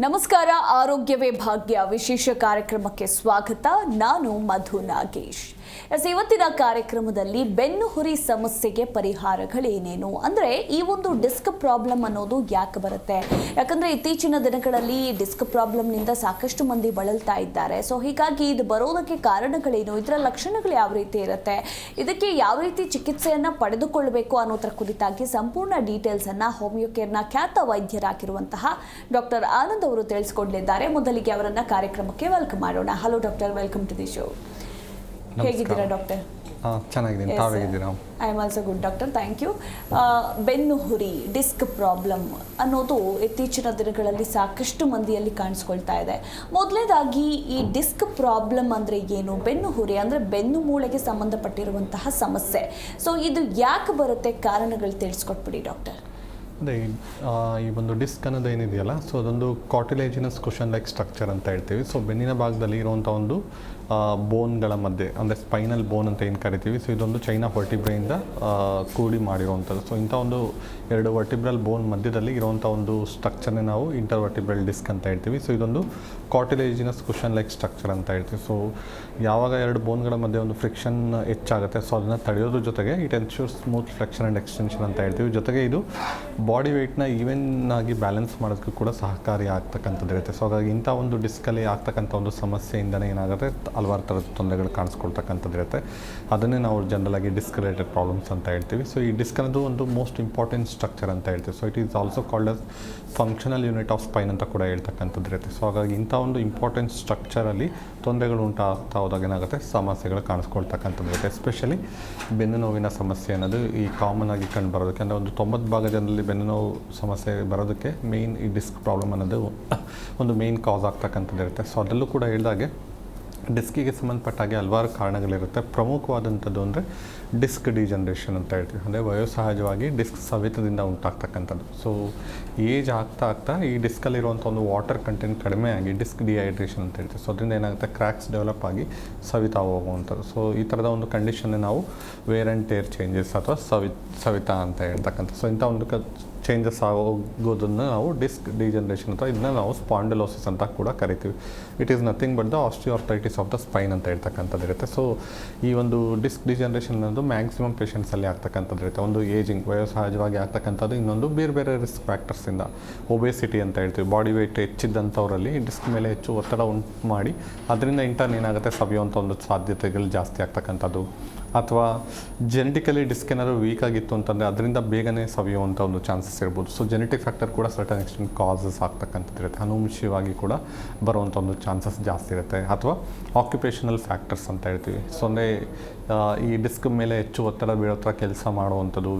ನಮಸ್ಕಾರ ಆರೋಗ್ಯವೇ ಭಾಗ್ಯ ವಿಶೇಷ ಕಾರ್ಯಕ್ರಮಕ್ಕೆ ಸ್ವಾಗತ ನಾನು ಮಧು ನಾಗೇಶ್ ಎಸ್, ಇವತ್ತಿನ ಕಾರ್ಯಕ್ರಮದಲ್ಲಿ ಬೆನ್ನು ಹುರಿ ಸಮಸ್ಯೆಗೆ ಪರಿಹಾರಗಳೇನೇನು? ಅಂದರೆ ಈ ಒಂದು ಡಿಸ್ಕ್ ಪ್ರಾಬ್ಲಮ್ ಅನ್ನೋದು ಯಾಕೆ ಬರುತ್ತೆ? ಯಾಕಂದರೆ ಇತ್ತೀಚಿನ ದಿನಗಳಲ್ಲಿ ಡಿಸ್ಕ್ ಪ್ರಾಬ್ಲಮ್ನಿಂದ ಸಾಕಷ್ಟು ಮಂದಿ ಬಳಲ್ತಾ ಇದ್ದಾರೆ. ಸೊ ಹೀಗಾಗಿ ಇದು ಬರೋದಕ್ಕೆ ಕಾರಣಗಳೇನು? ಇದರ ಲಕ್ಷಣಗಳು ಯಾವ ರೀತಿ ಇರುತ್ತೆ? ಇದಕ್ಕೆ ಯಾವ ರೀತಿ ಚಿಕಿತ್ಸೆಯನ್ನು ಪಡೆದುಕೊಳ್ಳಬೇಕು ಅನ್ನೋದರ ಕುರಿತಾಗಿ ಸಂಪೂರ್ಣ ಡೀಟೇಲ್ಸನ್ನು ಹೋಮಿಯೋ ಕೇರ್ನ ಖ್ಯಾತ ವೈದ್ಯರಾಗಿರುವಂತಹ ಡಾಕ್ಟರ್ ಆನಂದ್ ಅವರು ತಿಳಿಸ್ಕೊಂಡಿದ್ದಾರೆ ಮೊದಲಿಗೆ ಅವರನ್ನು ಕಾರ್ಯಕ್ರಮಕ್ಕೆ ವೆಲ್ಕಮ್ ಮಾಡೋಣ. Hello doctor welcome to the show ಹೇಗಿದ್ದೀರಾ ಡಾಕ್ಟರ್? ಚೆನ್ನಾಗಿದ್ದೀನಿ. ತಾವು ಹೇಗಿದ್ದೀರಾ I am also good doctor thank you ಬೆನ್ನು ಹುರಿ ಡಿಸ್ಕ್ ಪ್ರಾಬ್ಲಮ್ ಅನ್ನೋದು ಇತ್ತೀಚಿನ ದಿನಗಳಲ್ಲಿ ಸಾಕಷ್ಟು ಮಂದಿಯಲ್ಲಿ ಕಾಣಿಸ್ಕೊಳ್ತಾ ಇದೆ. ಮೊದಲನೇದಾಗಿ ಈ ಡಿಸ್ಕ್ ಪ್ರಾಬ್ಲಮ್ ಅಂದರೆ ಏನು? ಬೆನ್ನು ಹುರಿ ಅಂದರೆ ಬೆನ್ನು ಮೂಳೆಗೆ ಸಂಬಂಧಪಟ್ಟಿರುವಂತಹ ಸಮಸ್ಯೆ. ಸೊ ಇದು ಯಾಕೆ ಬರುತ್ತೆ? ಕಾರಣಗಳು ತಿಳಿಸ್ಕೊಟ್ಬಿಡಿ ಡಾಕ್ಟರ್ ಅದೇ ಈ- ಒಂದು ಡಿಸ್ಕ್ ಅನ್ನೋದು ಏನಿದೆಯಲ್ಲ ಸೊ ಅದೊಂದು ಕಾಟಿಲೇಜಿನಸ್ ಕ್ವಶನ್ ಲೈಕ್ ಸ್ಟ್ರಕ್ಚರ್ ಅಂತ ಹೇಳ್ತೀವಿ. ಸೊ ಬೆನ್ನಿನ ಭಾಗದಲ್ಲಿ ಇರುವಂಥ ಒಂದು ಬೋನ್ಗಳ ಮಧ್ಯೆ, ಅಂದರೆ ಸ್ಪೈನಲ್ ಬೋನ್ ಅಂತ ಏನು ಕರಿತೀವಿ, ಸೊ ಇದೊಂದು ಚೈನಾ ವರ್ಟಿಬ್ರೆಯಿಂದ ಕೂಡಿ ಮಾಡಿರುವಂಥದ್ದು. ಸೊ ಇಂಥ ಒಂದು ಎರಡು ವರ್ಟಿಬ್ರಲ್ ಬೋನ್ ಮಧ್ಯದಲ್ಲಿ ಇರುವಂಥ ಒಂದು ಸ್ಟ್ರಕ್ಚರ್ನೇ ನಾವು ಇಂಟರ್ ವರ್ಟಿಬ್ರಲ್ ಡಿಸ್ಕ್ ಅಂತ ಹೇಳ್ತೀವಿ. ಸೊ ಇದೊಂದು ಕಾಟಿಲೇಜಿನಸ್ ಕುಷನ್ ಲೈಕ್ ಸ್ಟ್ರಕ್ಚರ್ ಅಂತ ಹೇಳ್ತೀವಿ. ಸೊ ಯಾವಾಗ ಎರಡು ಬೋನ್ಗಳ ಮಧ್ಯೆ ಒಂದು ಫ್ರಿಕ್ಷನ್ ಹೆಚ್ಚಾಗುತ್ತೆ ಸೊ ಅದನ್ನು ತಡೆಯೋದ್ರ ಜೊತೆಗೆ it ensure smooth flexion and extension ಅಂತ ಹೇಳ್ತೀವಿ. ಜೊತೆಗೆ ಇದು ಬಾಡಿ ವೆಯ್ಟ್ನ ಈವೆನ್ ಆಗಿ ಬ್ಯಾಲೆನ್ಸ್ ಮಾಡೋದಕ್ಕೂ ಕೂಡ ಸಹಕಾರಿ ಆಗ್ತಕ್ಕಂಥದ್ದು ಇರುತ್ತೆ. ಸೊ ಹಾಗಾಗಿ ಇಂಥ ಒಂದು ಡಿಸ್ಕಲ್ಲಿ ಆಗ್ತಕ್ಕಂಥ ಒಂದು ಸಮಸ್ಯೆಯಿಂದನೇ ಏನಾಗುತ್ತೆ, ಹಲವಾರು ಥರದ ತೊಂದರೆಗಳು ಕಾಣಿಸ್ಕೊಳ್ತಕ್ಕಂಥದ್ದು ಇರುತ್ತೆ. ಅದನ್ನೇ ನಾವು ಜನರಲ್ ಆಗಿ ಡಿಸ್ಕ್ ರಿಲೇಟೆಡ್ ಪ್ರಾಬ್ಲಮ್ಸ್ ಅಂತ ಹೇಳ್ತೀವಿ. ಸೊ ಈ ಡಿಸ್ಕ್ ಅನ್ನೋದು ಒಂದು ಮೋಸ್ಟ್ ಇಂಪಾರ್ಟೆಂಟ್ ಸ್ಟ್ರಕ್ಚರ್ ಅಂತ ಹೇಳ್ತೀವಿ. So it is also called as functional unit of spine ಅಂತ ಕೂಡ ಹೇಳ್ತಕ್ಕಂಥದ್ದು ಇರುತ್ತೆ. ಸೊ ಹಾಗಾಗಿ ಇಂಥ ಒಂದು ಇಂಪಾರ್ಟೆಂಟ್ ಸ್ಟ್ರಕ್ಚರಲ್ಲಿ ತೊಂದರೆಗಳು ಉಂಟಾಗ್ತಾ ಹೋದಾಗ ಏನಾಗುತ್ತೆ? ಸಮಸ್ಯೆಗಳು ಕಾಣಿಸ್ಕೊಳ್ತಕ್ಕಂಥದ್ದು ಇರುತ್ತೆ. ಎಸ್ಪೆಷಲಿ ಬೆನ್ನು ನೋವಿನ ಸಮಸ್ಯೆ ಅನ್ನೋದು ಈ ಕಾಮನ್ ಆಗಿ ಕಂಡು ಬರೋದಕ್ಕೆ. ಅಂದರೆ ಒಂದು ತೊಂಬತ್ತು ಭಾಗ ಜನರಲ್ಲಿ ಬೆನ್ನು ನೋವು ಸಮಸ್ಯೆ ಬರೋದಕ್ಕೆ ಮೇಯ್ನ್ ಈ ಡಿಸ್ಕ್ ಪ್ರಾಬ್ಲಮ್ ಅನ್ನೋದು ಒಂದು ಮೇಯ್ನ್ ಕಾಸ್ ಆಗ್ತಕ್ಕಂಥದ್ದು ಇರುತ್ತೆ. ಸೊ ಅದರಲ್ಲೂ ಕೂಡ ಹೇಳಿದಾಗೆ ಡಿಸ್ಕಿಗೆ ಸಂಬಂಧಪಟ್ಟ ಹಾಗೆ ಹಲವಾರು ಕಾರಣಗಳಿರುತ್ತೆ. ಪ್ರಮುಖವಾದಂಥದ್ದು ಅಂದರೆ ಡಿಸ್ಕ್ ಡಿಜನ್ರೇಷನ್ ಅಂತ ಹೇಳ್ತೀವಿ. ಅಂದರೆ ವಯೋಸಹಜವಾಗಿ ಡಿಸ್ಕ್ ಸವೆತದಿಂದ ಉಂಟಾಗ್ತಕ್ಕಂಥದ್ದು. ಸೊ ಏಜ್ ಆಗ್ತಾ ಆಗ್ತಾ ಈ ಡಿಸ್ಕಲ್ಲಿರುವಂಥ ಒಂದು ವಾಟರ್ ಕಂಟೆಂಟ್ ಕಡಿಮೆ ಆಗಿ ಡಿಸ್ಕ್ ಡಿಹೈಡ್ರೇಷನ್ ಅಂತ ಹೇಳ್ತೀವಿ. ಸೊ ಅದರಿಂದ ಏನಾಗುತ್ತೆ? ಕ್ರ್ಯಾಕ್ಸ್ ಡೆವಲಪ್ ಆಗಿ ಸವಿತಾ ಹೋಗುವಂಥದ್ದು. ಸೊ ಈ ಥರದ ಒಂದು ಕಂಡೀಷನ್ನೇ ನಾವು ವೇರ್ ಆ್ಯಂಡ್ ಟೇರ್ ಚೇಂಜಸ್ ಅಥವಾ ಸವಿ, ಸವಿತಾ ಅಂತ ಹೇಳ್ತಕ್ಕಂಥ ಸೊ ಇಂಥ ಒಂದು ಕ ಚೇಂಜಸ್ ಆಗೋದನ್ನು ನಾವು ಡಿಸ್ಕ್ ಡಿಜನ್ರೇಷನ್ ಅಂತ ಇದನ್ನ ನಾವು ಸ್ಪಾಂಡಲೋಸಿಸ್ ಅಂತ ಕೂಡ ಕರಿತೀವಿ. It is nothing but the osteoarthritis of the spine ಅಂತ ಹೇಳ್ತಕ್ಕಂಥದ್ದು ಇರುತ್ತೆ. ಸೊ ಈ ಒಂದು ಡಿಸ್ಕ್ ಡಿಜನ್ರೇಷನ್ ಅನ್ನೋದು ಮ್ಯಾಕ್ಸಿಮಮ್ ಪೇಷೆಂಟ್ಸಲ್ಲಿ ಆಗ್ತಕ್ಕಂಥದ್ದು ಇರುತ್ತೆ. ಒಂದು ಏಜಿಂಗ್ ವಯೋಸಹಜವಾಗಿ ಆಗ್ತಕ್ಕಂಥದ್ದು ಇನ್ನೊಂದು ಬೇರೆ ಬೇರೆ ರಿಸ್ಕ್ ಫ್ಯಾಕ್ಟರ್ಸಿಂದ ಒಬೇಸಿಟಿ ಅಂತ ಹೇಳ್ತೀವಿ. ಬಾಡಿ ವೆಯ್ಟ್ ಹೆಚ್ಚಿದ್ದಂಥವರಲ್ಲಿ ಡಿಸ್ಕ್ ಮೇಲೆ ಹೆಚ್ಚು ಒತ್ತಡ ಉಂಟು ಮಾಡಿ, ಅದರಿಂದ ಇಂಟರ್ನ್ ಏನಾಗುತ್ತೆ? ಸವಿಯುವಂಥ ಒಂದು ಸಾಧ್ಯತೆಗಳು ಜಾಸ್ತಿ ಆಗ್ತಕ್ಕಂಥದ್ದು. ಅಥವಾ ಜೆನೆಟಿಕಲಿ ಡಿಸ್ಕ್ ಏನಾದ್ರು ವೀಕ್ ಆಗಿತ್ತು ಅಂತಂದರೆ ಅದರಿಂದ ಬೇಗನೆ ಸವಿಯುವಂಥ ಒಂದು ಚಾನ್ಸಸ್ ಇರ್ಬೋದು. ಸೊ ಜೆನೆಟಿಕ್ ಫ್ಯಾಕ್ಟರ್ ಕೂಡ ಸರ್ಟನ್ ಎಕ್ಸ್ಟೆಂಟ್ ಕಾಸಸ್ ಆಗ್ತಕ್ಕಂಥದ್ದು ಇರುತ್ತೆ. ಅನುವಂಶಿಯವಾಗಿ ಕೂಡ ಬರುವಂಥ ಒಂದು ಚಾನ್ಸಸ್ ಜಾಸ್ತಿ ಇರುತ್ತೆ. ಅಥವಾ ಆಕ್ಯುಪೇಷನಲ್ ಫ್ಯಾಕ್ಟರ್ಸ್ ಅಂತ ಹೇಳ್ತೀವಿ. ಸೊ ಅಂದರೆ ಈ ಡಿಸ್ಕ್ ಮೇಲೆ ಹೆಚ್ಚು ಒತ್ತಡ ಬೀಳೋ ಥರ ಕೆಲಸ ಮಾಡುವಂಥದ್ದು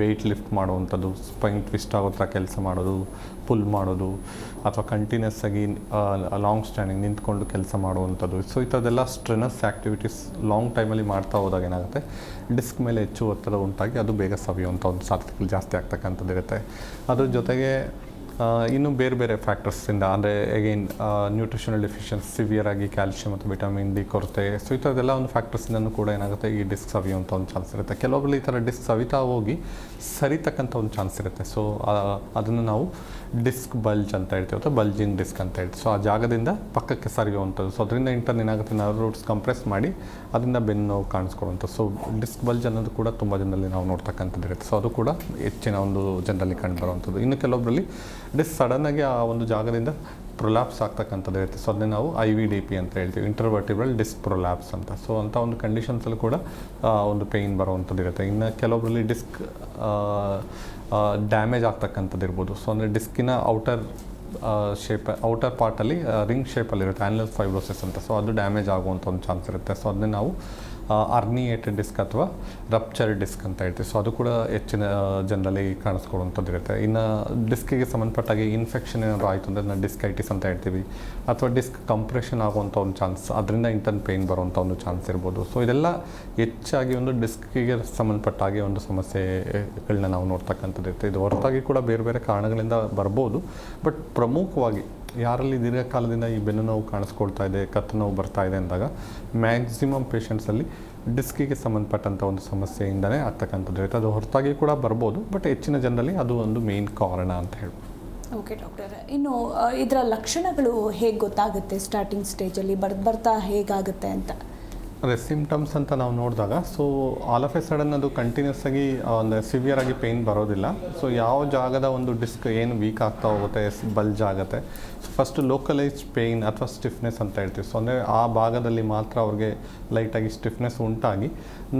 ವೆಯ್ಟ್ ಲಿಫ್ಟ್ ಮಾಡುವಂಥದ್ದು ಸ್ಪೈನ್ ಟ್ವಿಸ್ಟ್ ಆಗೋ ಥರ ಕೆಲಸ ಮಾಡೋದು ಪುಲ್ ಮಾಡೋದು ಅಥವಾ ಕಂಟಿನ್ಯೂಸ್ ಆಗಿ ಲಾಂಗ್ ಸ್ಟ್ಯಾಂಡಿಂಗ್ ನಿಂತ್ಕೊಂಡು ಕೆಲಸ ಮಾಡುವಂಥದ್ದು. ಸೊ ಈ ಥರದ್ದೆಲ್ಲ ಸ್ಟ್ರೆನಸ್ ಆ್ಯಕ್ಟಿವಿಟೀಸ್ ಲಾಂಗ್ ಟೈಮಲ್ಲಿ ಮಾಡ್ತಾ ಹೋದಾಗ ಏನಾಗುತ್ತೆ? ಡಿಸ್ಕ್ ಮೇಲೆ ಹೆಚ್ಚು ಒತ್ತಡ ಉಂಟಾಗಿ ಅದು ಬೇಗ ಸವಿಯುವಂಥ ಒಂದು ಸಾಧ್ಯತೆಗಳು ಜಾಸ್ತಿ ಆಗ್ತಕ್ಕಂಥದ್ದು ಇರುತ್ತೆ. ಅದ್ರ ಜೊತೆಗೆ ಇನ್ನೂ ಬೇರೆ ಬೇರೆ ಫ್ಯಾಕ್ಟರ್ಸಿಂದ ಅಂದರೆ ಅಗೈನ್ ನ್ಯೂಟ್ರಿಷನಲ್ ಡೆಫಿಷಿಯನ್ಸಿ ಸಿವಿಯರ್ ಆಗಿ ಕ್ಯಾಲ್ಶಿಯಂ ಮತ್ತು ವಿಟಮಿನ್ ಡಿ ಕೊರತೆ. ಸೊ ಈ ಒಂದು ಫ್ಯಾಕ್ಟರ್ಸಿಂದನೂ ಕೂಡ ಏನಾಗುತ್ತೆ? ಈ ಡಿಸ್ಕ್ ಸವಿಯುವಂಥ ಒಂದು ಚಾನ್ಸ್ ಇರುತ್ತೆ. ಕೆಲವೊಬ್ಬರು ಈ ಥರ ಡಿಸ್ಕ್ ಸವಿತಾ ಹೋಗಿ ಸರಿತಕ್ಕಂಥ ಒಂದು ಚಾನ್ಸ್ ಇರುತ್ತೆ. ಸೊ ಅದನ್ನು ನಾವು ಡಿಸ್ಕ್ ಬಲ್ಜ್ ಅಂತ ಹೇಳ್ತೀವಿ ಅಥವಾ ಬಲ್ಜಿಂಗ್ ಡಿಸ್ಕ್ ಅಂತ ಹೇಳ್ತೀವಿ. ಸೊ ಆ ಜಾಗದಿಂದ ಪಕ್ಕಕ್ಕೆ ಸರಿಯುವಂಥದ್ದು. ಸೊ ಅದರಿಂದ ಇಂಟರ್ನ್ ಏನಾಗುತ್ತೆ? ನರ್ವ್ ರೂಟ್ಸ್ ಕಂಪ್ರೆಸ್ ಮಾಡಿ ಅದರಿಂದ ಬೆನ್ನು ನೋವು ಕಾಣಿಸ್ಕೊಳ್ಳುವಂಥ ಸೊ ಡಿಸ್ಕ್ ಬಲ್ಜ್ ಅನ್ನೋದು ಕೂಡ ತುಂಬ ಜನರಲ್ಲಿ ನಾವು ನೋಡ್ತಕ್ಕಂಥದ್ದು ಇರುತ್ತೆ. ಸೊ ಅದು ಕೂಡ ಹೆಚ್ಚಿನ ಒಂದು ಜನರಲ್ಲಿ ಕಂಡು ಬರುವಂಥದ್ದು. ಇನ್ನು ಕೆಲವೊಬ್ಬರಲ್ಲಿ ಡಿಸ್ಕ್ ಸಡನ್ನಾಗಿ ಆ ಒಂದು ಜಾಗದಿಂದ ಪ್ರೊಲ್ಯಾಪ್ಸ್ ಆಗ್ತಕ್ಕಂಥದ್ದು ಇರುತ್ತೆ. ಸೊ ಅದನ್ನೇ ನಾವು ಐ ವಿ ಡಿ ಪಿ ಅಂತ ಹೇಳ್ತೀವಿ. ಇಂಟರ್ವರ್ಟಿಬ್ರಲ್ ಡಿಸ್ಕ್ ಪ್ರೊಲ್ಯಾಪ್ಸ್ ಅಂತ. ಸೊ ಅಂಥ ಒಂದು ಕಂಡೀಷನ್ಸಲ್ಲಿ ಕೂಡ ಒಂದು ಪೇಯ್ನ್ ಬರುವಂಥದ್ದು ಇರುತ್ತೆ. ಇನ್ನು ಕೆಲವೊಬ್ಬರಲ್ಲಿ ಡಿಸ್ಕ್ ಡ್ಯಾಮೇಜ್ ಆಗ್ತಕ್ಕಂಥದ್ದು ಇರ್ಬೋದು. ಸೊ ಅಂದರೆ ಡಿಸ್ಕಿನ ಔಟರ್ ಶೇಪ್ ಔಟರ್ ಪಾರ್ಟಲ್ಲಿ ರಿಂಗ್ ಶೇಪಲ್ಲಿರುತ್ತೆ ಆ್ಯನಲ್ ಫೈಬ್ರೋಸಿಸ್ ಅಂತ. ಸೊ ಅದು ಡ್ಯಾಮೇಜ್ ಆಗುವಂಥ ಒಂದು ಚಾನ್ಸ್ ಇರುತ್ತೆ. ಸೊ ಅದನ್ನೇ ನಾವು ಅರ್ನಿಯೇಟೆಡ್ ಡಿಸ್ಕ್ ಅಥವಾ ರಪ್ಚರ್ ಡಿಸ್ಕ್ ಅಂತ ಹೇಳ್ತೀವಿ. ಸೊ ಅದು ಕೂಡ ಹೆಚ್ಚಿನ ಜನರಲ್ಲಿ ಕಾಣಿಸ್ಕೊಳ್ಳುವಂಥದ್ದು ಇರುತ್ತೆ. ಇನ್ನು ಡಿಸ್ಕಿಗೆ ಸಂಬಂಧಪಟ್ಟಾಗಿ ಇನ್ಫೆಕ್ಷನ್ ಏನಾದರೂ ಆಯಿತು ಅಂದರೆ ನಾವು ಡಿಸ್ಕೈಟಿಸ್ ಅಂತ ಹೇಳ್ತೀವಿ. ಅಥವಾ ಡಿಸ್ಕ್ ಕಂಪ್ರೆಷನ್ ಆಗುವಂಥ ಒಂದು ಚಾನ್ಸ್ ಅದರಿಂದ ಇಂಟರ್ನ್ ಪೇಯ್ನ್ ಬರುವಂಥ ಒಂದು ಚಾನ್ಸ್ ಇರ್ಬೋದು. ಸೊ ಇದೆಲ್ಲ ಹೆಚ್ಚಾಗಿ ಒಂದು ಡಿಸ್ಕಿಗೆ ಸಂಬಂಧಪಟ್ಟಾಗಿ ಒಂದು ಸಮಸ್ಯೆಗಳನ್ನ ನಾವು ನೋಡ್ತಕ್ಕಂಥದ್ದು ಇರುತ್ತೆ. ಇದು ಹೊರತಾಗಿ ಕೂಡ ಬೇರೆ ಬೇರೆ ಕಾರಣಗಳಿಂದ ಬರ್ಬೋದು. ಬಟ್ ಪ್ರಮುಖವಾಗಿ ಯಾರಲ್ಲಿ ದೀರ್ಘಕಾಲದಿಂದ ಈ ಬೆನ್ನು ನೋವು ಕಾಣಿಸ್ಕೊಳ್ತಾ ಇದೆ, ಕತ್ತು ನೋವು ಬರ್ತಾ ಇದೆ ಅಂದಾಗ ಮ್ಯಾಕ್ಸಿಮಮ್ ಪೇಷಂಟ್ಸಲ್ಲಿ ಡಿಸ್ಕಿಗೆ ಸಂಬಂಧಪಟ್ಟಂಥ ಒಂದು ಸಮಸ್ಯೆಯಿಂದನೇ ಆಗ್ತಕ್ಕಂಥದ್ದು. ಇರುತ್ತೆ ಅದು ಹೊರತಾಗಿ ಕೂಡ ಬರ್ಬೋದು ಬಟ್ ಹೆಚ್ಚಿನ ಜನರಲ್ಲಿ ಅದು ಒಂದು ಮೇನ್ ಕಾರಣ ಅಂತ ಹೇಳಿ ಓಕೆ ಡಾಕ್ಟರ್ ಇನ್ನು ಇದರ ಲಕ್ಷಣಗಳು ಹೇಗೆ ಗೊತ್ತಾಗುತ್ತೆ ಸ್ಟಾರ್ಟಿಂಗ್ ಸ್ಟೇಜಲ್ಲಿ ಬರ್ದು ಬರ್ತಾ ಹೇಗಾಗುತ್ತೆ ಅಂತ? ಅದೇ ಸಿಮ್ಟಮ್ಸ್ ಅಂತ ನಾವು ನೋಡಿದಾಗ so all of a sudden ಅದು ಕಂಟಿನ್ಯೂಸ್ ಆಗಿ ಅಂದರೆ ಸಿವಿಯರ್ ಆಗಿ ಪೇಯ್ನ್ ಬರೋದಿಲ್ಲ. ಸೊ ಯಾವ ಜಾಗದ ಒಂದು ಡಿಸ್ಕ್ ಏನು ವೀಕ್ ಆಗ್ತಾ ಹೋಗುತ್ತೆ ಬಲ್ಜ್ ಆಗುತ್ತೆ. ಫಸ್ಟ್ ಲೋಕಲೈಸ್ ಪೇಯ್ನ್ ಅಥವಾ ಸ್ಟಿಫ್ನೆಸ್ ಅಂತ ಹೇಳ್ತೀವಿ. ಸೊ ಅಂದರೆ ಆ ಭಾಗದಲ್ಲಿ ಮಾತ್ರ ಅವ್ರಿಗೆ ಲೈಟಾಗಿ ಸ್ಟಿಫ್ನೆಸ್ ಉಂಟಾಗಿ,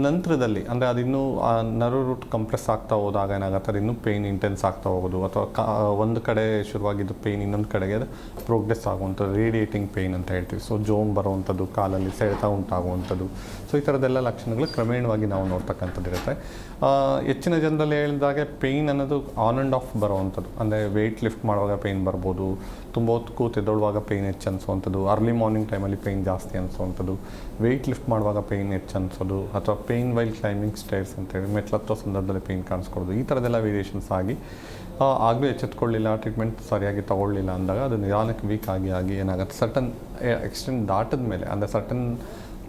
ನಂತರದಲ್ಲಿ, ಅಂದರೆ ಅದಿನ್ನೂ ಆ ನರ್ವ್ ರೂಟ್ ಕಂಪ್ರೆಸ್ ಆಗ್ತಾ ಹೋದಾಗ ಏನಾಗುತ್ತೆ, ಅದು ಇನ್ನೂ ಪೇಯ್ನ್ ಇಂಟೆನ್ಸ್ ಆಗ್ತಾ ಹೋಗೋದು, ಅಥವಾ ಒಂದು ಕಡೆ ಶುರುವಾಗಿದ್ದು ಪೇಯ್ನ್ ಇನ್ನೊಂದು ಕಡೆಗೆ ಅದು ಪ್ರೋಗ್ರೆಸ್ ಆಗುವಂಥದ್ದು ರೇಡಿಯೇಟಿಂಗ್ ಪೇಯ್ನ್ ಅಂತ ಹೇಳ್ತೀವಿ. ಸೊ ಜೋಮ್ ಬರುವಂಥದ್ದು, ಕಾಲಲ್ಲಿ ಸೆಳೆತ ಉಂಟಾಗುವಂಥದ್ದು. ಸೊ ಈ ಥರದ್ದೆಲ್ಲ ಲಕ್ಷಣಗಳು ಕ್ರಮೇಣವಾಗಿ ನಾವು ನೋಡ್ತಕ್ಕಂಥದ್ದು ಇರುತ್ತೆ. ಆ, ಹೆಚ್ಚಿನ ಜನರಲ್ಲಿ ಹೇಳಿದಾಗೆ ಪೇಯ್ನ್ ಅನ್ನೋದು ಆನ್ ಆ್ಯಂಡ್ ಆಫ್ ಬರೋವಂಥದ್ದು. ಅಂದರೆ ವೆಯ್ಟ್ ಲಿಫ್ಟ್ ಮಾಡುವಾಗ ಪೇಯ್ನ್ ಬರ್ಬೋದು ತುಂಬ ಹೊತ್ತು ಕೂತು ಎದ್ದೊಳುವಾಗ ಪೇಯ್ನ್ ಹೆಚ್ಚು ಅನಿಸುವಂಥದ್ದು ಅರ್ಲಿ ಮಾರ್ನಿಂಗ್ ಟೈಮಲ್ಲಿ ಪೇಯ್ನ್ ಜಾಸ್ತಿ ಅನಿಸುವಂಥದ್ದು ವೆಯ್ಟ್ ಲಿಫ್ಟ್ ಮಾಡುವಾಗ ಪೇಯ್ನ್ ಹೆಚ್ಚು ಅನಿಸೋದು ಅಥವಾ ಪೇಯ್ನ್ ವೈಲ್ ಕ್ಲೈಂಬಿಂಗ್ ಸ್ಟೈರ್ಸ್ ಅಂತೇಳಿ ಮೆಟ್ಲತ್ತೋ ಸಂದರ್ಭದಲ್ಲಿ ಪೇಯ್ನ್ ಕಾಣಿಸ್ಕೊಡೋದು ಈ ಥರದ್ದೆಲ್ಲ ವೇರಿಯೇಷನ್ಸ್ ಆಗಿ ಆಗಲೂ ಎಚ್ಚೆತ್ಕೊಳ್ಳಿಲ್ಲ ಟ್ರೀಟ್ಮೆಂಟ್ ಸರಿಯಾಗಿ ತಗೊಳ್ಳಿಲ್ಲ ಅಂದಾಗ ಅದು ನಿಧಾನಕ್ಕೆ ವೀಕ್ ಆಗಿ ಆಗಿ ಏನಾಗುತ್ತೆ? ಸರ್ಟನ್ ಎಕ್ಸ್ಟೆಂಟ್ ದಾಟದ ಮೇಲೆ ಅಂದರೆ ಸರ್ಟನ್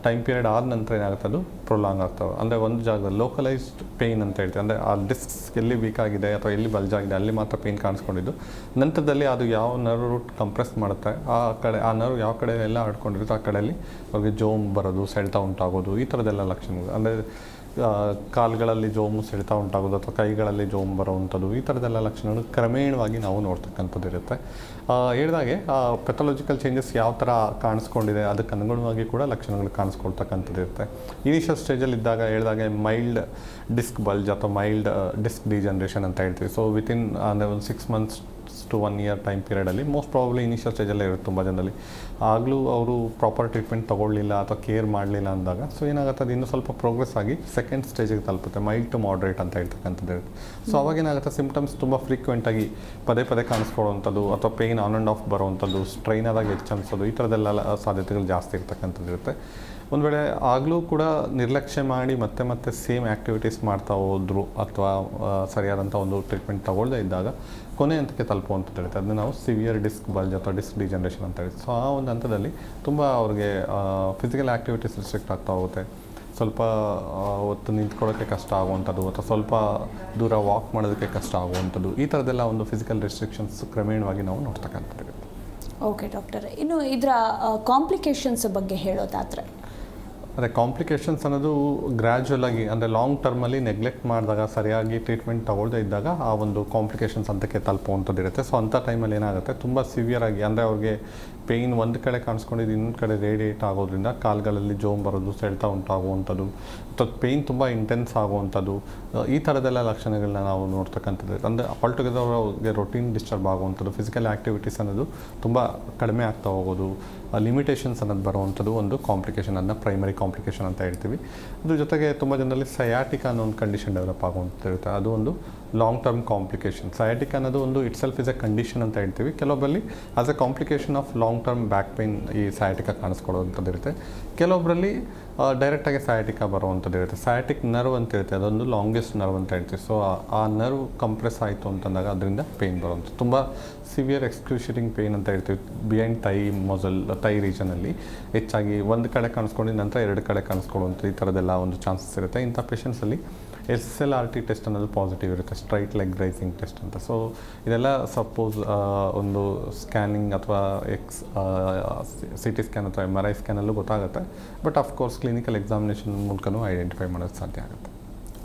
ಟೈಮ್ ಪೀರಿಯಡ್ ಆದ ನಂತರ ಏನಾಗುತ್ತೆ ಅದು ಪ್ರೊಲಾಂಗ್ ಆಗ್ತವೆ. ಅಂದರೆ ಒಂದು ಜಾಗದಲ್ಲಿ ಲೋಕಲೈಸ್ಡ್ ಪೇಯ್ನ್ ಅಂತ ಹೇಳ್ತೀವಿ. ಅಂದರೆ ಆ ಡಿಸ್ಕ್ಸ್ ಎಲ್ಲಿ ವೀಕ್ ಆಗಿದೆ ಅಥವಾ ಎಲ್ಲಿ ಬಲ್ಜ್ ಆಗಿದೆ ಅಲ್ಲಿ ಮಾತ್ರ ಪೇಯ್ನ್ ಕಾಣಿಸ್ಕೊಂಡಿದ್ದು. ನಂತರದಲ್ಲಿ ಅದು ಯಾವ ನರ್ವ್ ರೂಟ್ ಕಂಪ್ರೆಸ್ ಮಾಡುತ್ತೆ, ಆ ಕಡೆ, ಆ ನರ್ವ್ ಯಾವ ಕಡೆ ಎಲ್ಲ ಆಡ್ಕೊಂಡಿರುತ್ತೆ ಆ ಕಡೆಯಲ್ಲಿ ಅವ್ರಿಗೆ ಜೋಮ್ ಬರೋದು ಸೆಳೆತ ಉಂಟಾಗೋದು ಈ ಥರದ್ದೆಲ್ಲ ಲಕ್ಷಣಗಳು. ಅಂದರೆ ಕಾಲುಗಳಲ್ಲಿ ಜೋಮು ಸೆಳೆತ ಉಂಟಾಗೋದು ಅಥವಾ ಕೈಗಳಲ್ಲಿ ಜೋಮ್ ಬರುವಂಥದ್ದು, ಈ ಥರದೆಲ್ಲ ಲಕ್ಷಣಗಳು ಕ್ರಮೇಣವಾಗಿ ನಾವು ನೋಡ್ತಕ್ಕಂಥದ್ದು ಇರುತ್ತೆ. ಹೇಳ್ದಾಗೆ ಪೆಥಾಲಜಿಕಲ್ ಚೇಂಜಸ್ ಯಾವ ಥರ ಕಾಣಿಸ್ಕೊಂಡಿದೆ ಅದಕ್ಕೆ ಅನುಗುಣವಾಗಿ ಕೂಡ ಲಕ್ಷಣಗಳು ಕಾಣಿಸ್ಕೊಳ್ತಕ್ಕಂಥದ್ದು ಇರುತ್ತೆ. ಇನಿಷಿಯಲ್ ಸ್ಟೇಜಲ್ಲಿ ಇದ್ದಾಗ ಹೇಳಿದಾಗೆ ಮೈಲ್ಡ್ ಡಿಸ್ಕ್ ಬಲ್ಜ್ ಅಥವಾ ಮೈಲ್ಡ್ ಡಿಸ್ಕ್ ಡಿಜನ್ರೇಷನ್ ಅಂತ ಹೇಳ್ತೀವಿ. ಸೊ ವಿತಿನ್ ಅಂದರೆ ಒಂದು six months to one year time ಪೀರಿಯಡಲ್ಲಿ most probably initial ಸ್ಟೇಜಲ್ಲೇ ಇರುತ್ತೆ ತುಂಬ ಜನದಲ್ಲಿ ಆಗಲೂ ಅವರು ಪ್ರಾಪರ್ ಟ್ರೀಟ್ಮೆಂಟ್ ತೊಗೊಳ್ಳಿಲ್ಲ ಅಥವಾ ಕೇರ್ ಮಾಡಲಿಲ್ಲ ಅಂದಾಗ ಸೊ ಏನಾಗುತ್ತೆ ಅದು ಇನ್ನೂ ಸ್ವಲ್ಪ ಪ್ರೋಗ್ರೆಸ್ ಆಗಿ ಸೆಕೆಂಡ್ ಸ್ಟೇಜಿಗೆ ತಲುಪುತ್ತೆ ಮೈಲ್ಡ್ ಟು ಮಾಡ್ರೇಟ್ ಅಂತ ಹೇಳ್ತಕ್ಕಂಥದ್ದು ಇರುತ್ತೆ. ಸೊ ಅವಾಗೇನಾಗುತ್ತೆ ಸಿಮ್ಟಮ್ಸ್ ತುಂಬ ಫ್ರೀಕ್ವೆಂಟಾಗಿ ಪದೇ ಪದೇ ಕಾಣಿಸ್ಕೊಳ್ಳುವಂಥದ್ದು ಅಥವಾ ಪೇಯ್ನ್ ಆನ್ ಆ್ಯಂಡ್ ಆಫ್ ಬರುವಂಥದ್ದು ಸ್ಟ್ರೈನ್ ಆದಾಗ ಹೆಚ್ಚು ಅನಿಸೋದು ಈ ಥರದ್ದೆಲ್ಲ ಸಾಧ್ಯತೆಗಳು ಜಾಸ್ತಿ ಇರ್ತಕ್ಕಂಥದ್ದು ಇರುತ್ತೆ. ಒಂದು ವೇಳೆ ಆಗಲೂ ಕೂಡ ನಿರ್ಲಕ್ಷ್ಯ ಮಾಡಿ ಮತ್ತೆ ಮತ್ತೆ ಸೇಮ್ ಆ್ಯಕ್ಟಿವಿಟೀಸ್ ಮಾಡ್ತಾ ಹೋದ್ರು ಅಥವಾ ಸರಿಯಾದಂಥ ಒಂದು ಟ್ರೀಟ್ಮೆಂಟ್ ತಗೊಳ್ಳದೇ ಇದ್ದಾಗ ಕೊನೆ ಹಂತಕ್ಕೆ ತಲುಪುವಂಥದ್ದು ಇರುತ್ತೆ ಅದನ್ನ ನಾವು ಸಿವಿಯರ್ ಡಿಸ್ಕ್ ಬಲ್ಜ್ ಅಥವಾ ಡಿಸ್ಕ್ ಡಿಜನ್ರೇಷನ್ ಅಂತ ಹೇಳಿ. ಸೊ ಆ ಒಂದು ಹಂತದಲ್ಲಿ ತುಂಬ ಅವ್ರಿಗೆ ಫಿಸಿಕಲ್ ಆ್ಯಕ್ಟಿವಿಟೀಸ್ ರಿಸ್ಟ್ರಿಕ್ಟ್ ಆಗ್ತಾ ಹೋಗುತ್ತೆ. ಸ್ವಲ್ಪ ಹೊತ್ತು ನಿಂತ್ಕೊಳ್ಳೋಕ್ಕೆ ಕಷ್ಟ ಆಗುವಂಥದ್ದು ಅಥವಾ ಸ್ವಲ್ಪ ದೂರ ವಾಕ್ ಮಾಡೋದಕ್ಕೆ ಕಷ್ಟ ಆಗುವಂಥದ್ದು. ಈ ಥರದ್ದೆಲ್ಲ ಒಂದು ಫಿಸಿಕಲ್ ರೆಸ್ಟ್ರಿಕ್ಷನ್ಸ್ ಕ್ರಮೇಣವಾಗಿ ನಾವು ನೋಡ್ತಕ್ಕಂಥದ್ದು ಓಕೆ ಡಾಕ್ಟರ್ ಇನ್ನು ಇದರ ಕಾಂಪ್ಲಿಕೇಶನ್ಸ್ ಬಗ್ಗೆ ಹೇಳೋದಾದರೆ? ಅದೇ ಕಾಂಪ್ಲಿಕೇಶನ್ಸ್ ಅನ್ನೋದು ಗ್ರ್ಯಾಜುವಲ್ ಆಗಿ, ಅಂದರೆ ಲಾಂಗ್ ಟರ್ಮಲ್ಲಿ ನೆಗ್ಲೆಕ್ಟ್ ಮಾಡಿದಾಗ, ಸರಿಯಾಗಿ ಟ್ರೀಟ್ಮೆಂಟ್ ತಗೊಳ್ಳದೇ ಇದ್ದಾಗ ಆ ಒಂದು ಕಾಂಪ್ಲಿಕೇಶನ್ಸ್ ಅಂತಕ್ಕೆ ತಲುಪುವಂಥದ್ದು ಇರುತ್ತೆ. ಸೊ ಅಂಥ ಟೈಮಲ್ಲಿ ಏನಾಗುತ್ತೆ? ತುಂಬ ಸಿವಿಯರ್ ಆಗಿ, ಅಂದರೆ ಅವ್ರಿಗೆ ಪೇಯ್ನ್ ಒಂದು ಕಡೆ ಕಾಣಿಸ್ಕೊಂಡಿದ್ದು ಇನ್ನೊಂದು ಕಡೆ ರೇಡಿಯೇಟ್ ಆಗೋದ್ರಿಂದ ಕಾಲುಗಳಲ್ಲಿ ಜೋಮ್ ಬರೋದು, ಸೆಳೆತ ಉಂಟಾಗುವಂಥದ್ದು. ಅಥವಾ ಪೇಯ್ನ್ ತುಂಬ ಇಂಟೆನ್ಸ್ ಆಗುವಂಥದ್ದು. ಈ ಥರದೆಲ್ಲ ಲಕ್ಷಣಗಳನ್ನ ನಾವು ನೋಡ್ತಕ್ಕಂಥದ್ದು. ಅಂದರೆ ಆಲ್ಟುಗೆದರ್ ಅವ್ರಿಗೆ ರೊಟೀನ್ ಡಿಸ್ಟರ್ಬ್ ಆಗುವಂಥದ್ದು ಫಿಸಿಕಲ್ ಆ್ಯಕ್ಟಿವಿಟೀಸ್ ಅನ್ನೋದು ತುಂಬ ಕಡಿಮೆ ಆಗ್ತಾ ಹೋಗೋದು ಲಿಮಿಟೇಷನ್ಸ್ ಅನ್ನೋದು ಬರುವಂಥದ್ದು ಒಂದು ಕಾಂಪ್ಲಿಕೇಶನ್ ಅದನ್ನ ಪ್ರೈಮರಿ ಕಾಂಪ್ಲಿಕೇಶನ್ ಅಂತ ಹೇಳ್ತೀವಿ. ಅದ್ರ ಜೊತೆಗೆ ತುಂಬ ಜನರಲ್ಲಿ ಸಯಾಟಿಕ್ ಅನ್ನೋ ಒಂದು ಕಂಡೀಷನ್ ಡೆವಲಪ್ ಆಗುವಂತಿರುತ್ತೆ ಅದು ಒಂದು ಲಾಂಗ್ ಟರ್ಮ್ ಕಾಂಪ್ಲಿಕೇಶನ್ ಸಯಾಟಿಕ್ ಅನ್ನೋದು ಒಂದು itself is a condition ಅಂತ ಹೇಳ್ತೀವಿ. ಕೆಲವೊಬ್ಬರಲ್ಲಿ as a complication of long term back pain ಈ ಸಯಾಟಿಕ ಕಾಣಿಸ್ಕೊಳ್ಳೋವಂಥದ್ದು ಇರುತ್ತೆ. ಕೆಲವೊಬ್ಬರಲ್ಲಿ ಡೈರೆಕ್ಟಾಗಿ ಸಯಾಟಿಕ ಬರುವಂಥದ್ದು ಇರುತ್ತೆ. ಸಯಾಟಿಕ್ ನರ್ವ್ ಅಂತ ಇರುತ್ತೆ. ಅದೊಂದು ಲಾಂಗೆಸ್ಟ್ ನರ್ವ್ ಅಂತ ಹೇಳ್ತೀವಿ. ಸೊ ಆ ನರ್ವ್ ಕಂಪ್ರೆಸ್ ಆಯಿತು ಅಂತಂದಾಗ ಅದರಿಂದ ಪೇಯ್ನ್ ಬರುವಂಥದ್ದು. ತುಂಬ ಸಿವಿಯರ್ ಎಕ್ಸ್ಕ್ರೂಷಿಟಿಂಗ್ ಪೇಯ್ನ್ ಅಂತ ಹೇಳ್ತೀವಿ. ಬಿಹೈಂಡ್ ತೈ ಮೊಸಲ್ ತೈ ರೀಜನಲ್ಲಿ ಹೆಚ್ಚಾಗಿ ಒಂದು ಕಡೆ ಕಾಣಿಸ್ಕೊಂಡು ನಂತರ ಎರಡು ಕಡೆ ಕಾಣಿಸ್ಕೊಳ್ಳುವಂಥ ಈ ಥರದ್ದೆಲ್ಲ ಒಂದು ಚಾನ್ಸಸ್ ಇರುತ್ತೆ. ಇಂಥ ಪೇಷಂಟ್ಸಲ್ಲಿ S L R T test ಅನ್ನೋದು ಪಾಸಿಟಿವ್ ಇರುತ್ತೆ ಸ್ಟ್ರೈಟ್ ಲೆಗ್ ರೈಸಿಂಗ್ ಟೆಸ್ಟ್ ಅಂತ. ಸೊ ಇದೆಲ್ಲ ಸಪೋಸ್ ಒಂದು ಸ್ಕ್ಯಾನಿಂಗ್ ಅಥವಾ ಎಕ್ಸ್ ಸಿ ಟಿ ಸ್ಕ್ಯಾನ್ ಅಥವಾ ಎಂ ಆರ್ ಐ ಸ್ಕ್ಯಾನಲ್ಲೂ ಗೊತ್ತಾಗುತ್ತೆ. But of course clinical examination ಮೂಲಕನೂ ಐಡೆಂಟಿಫೈ ಮಾಡೋದು ಸಾಧ್ಯ ಆಗುತ್ತೆ.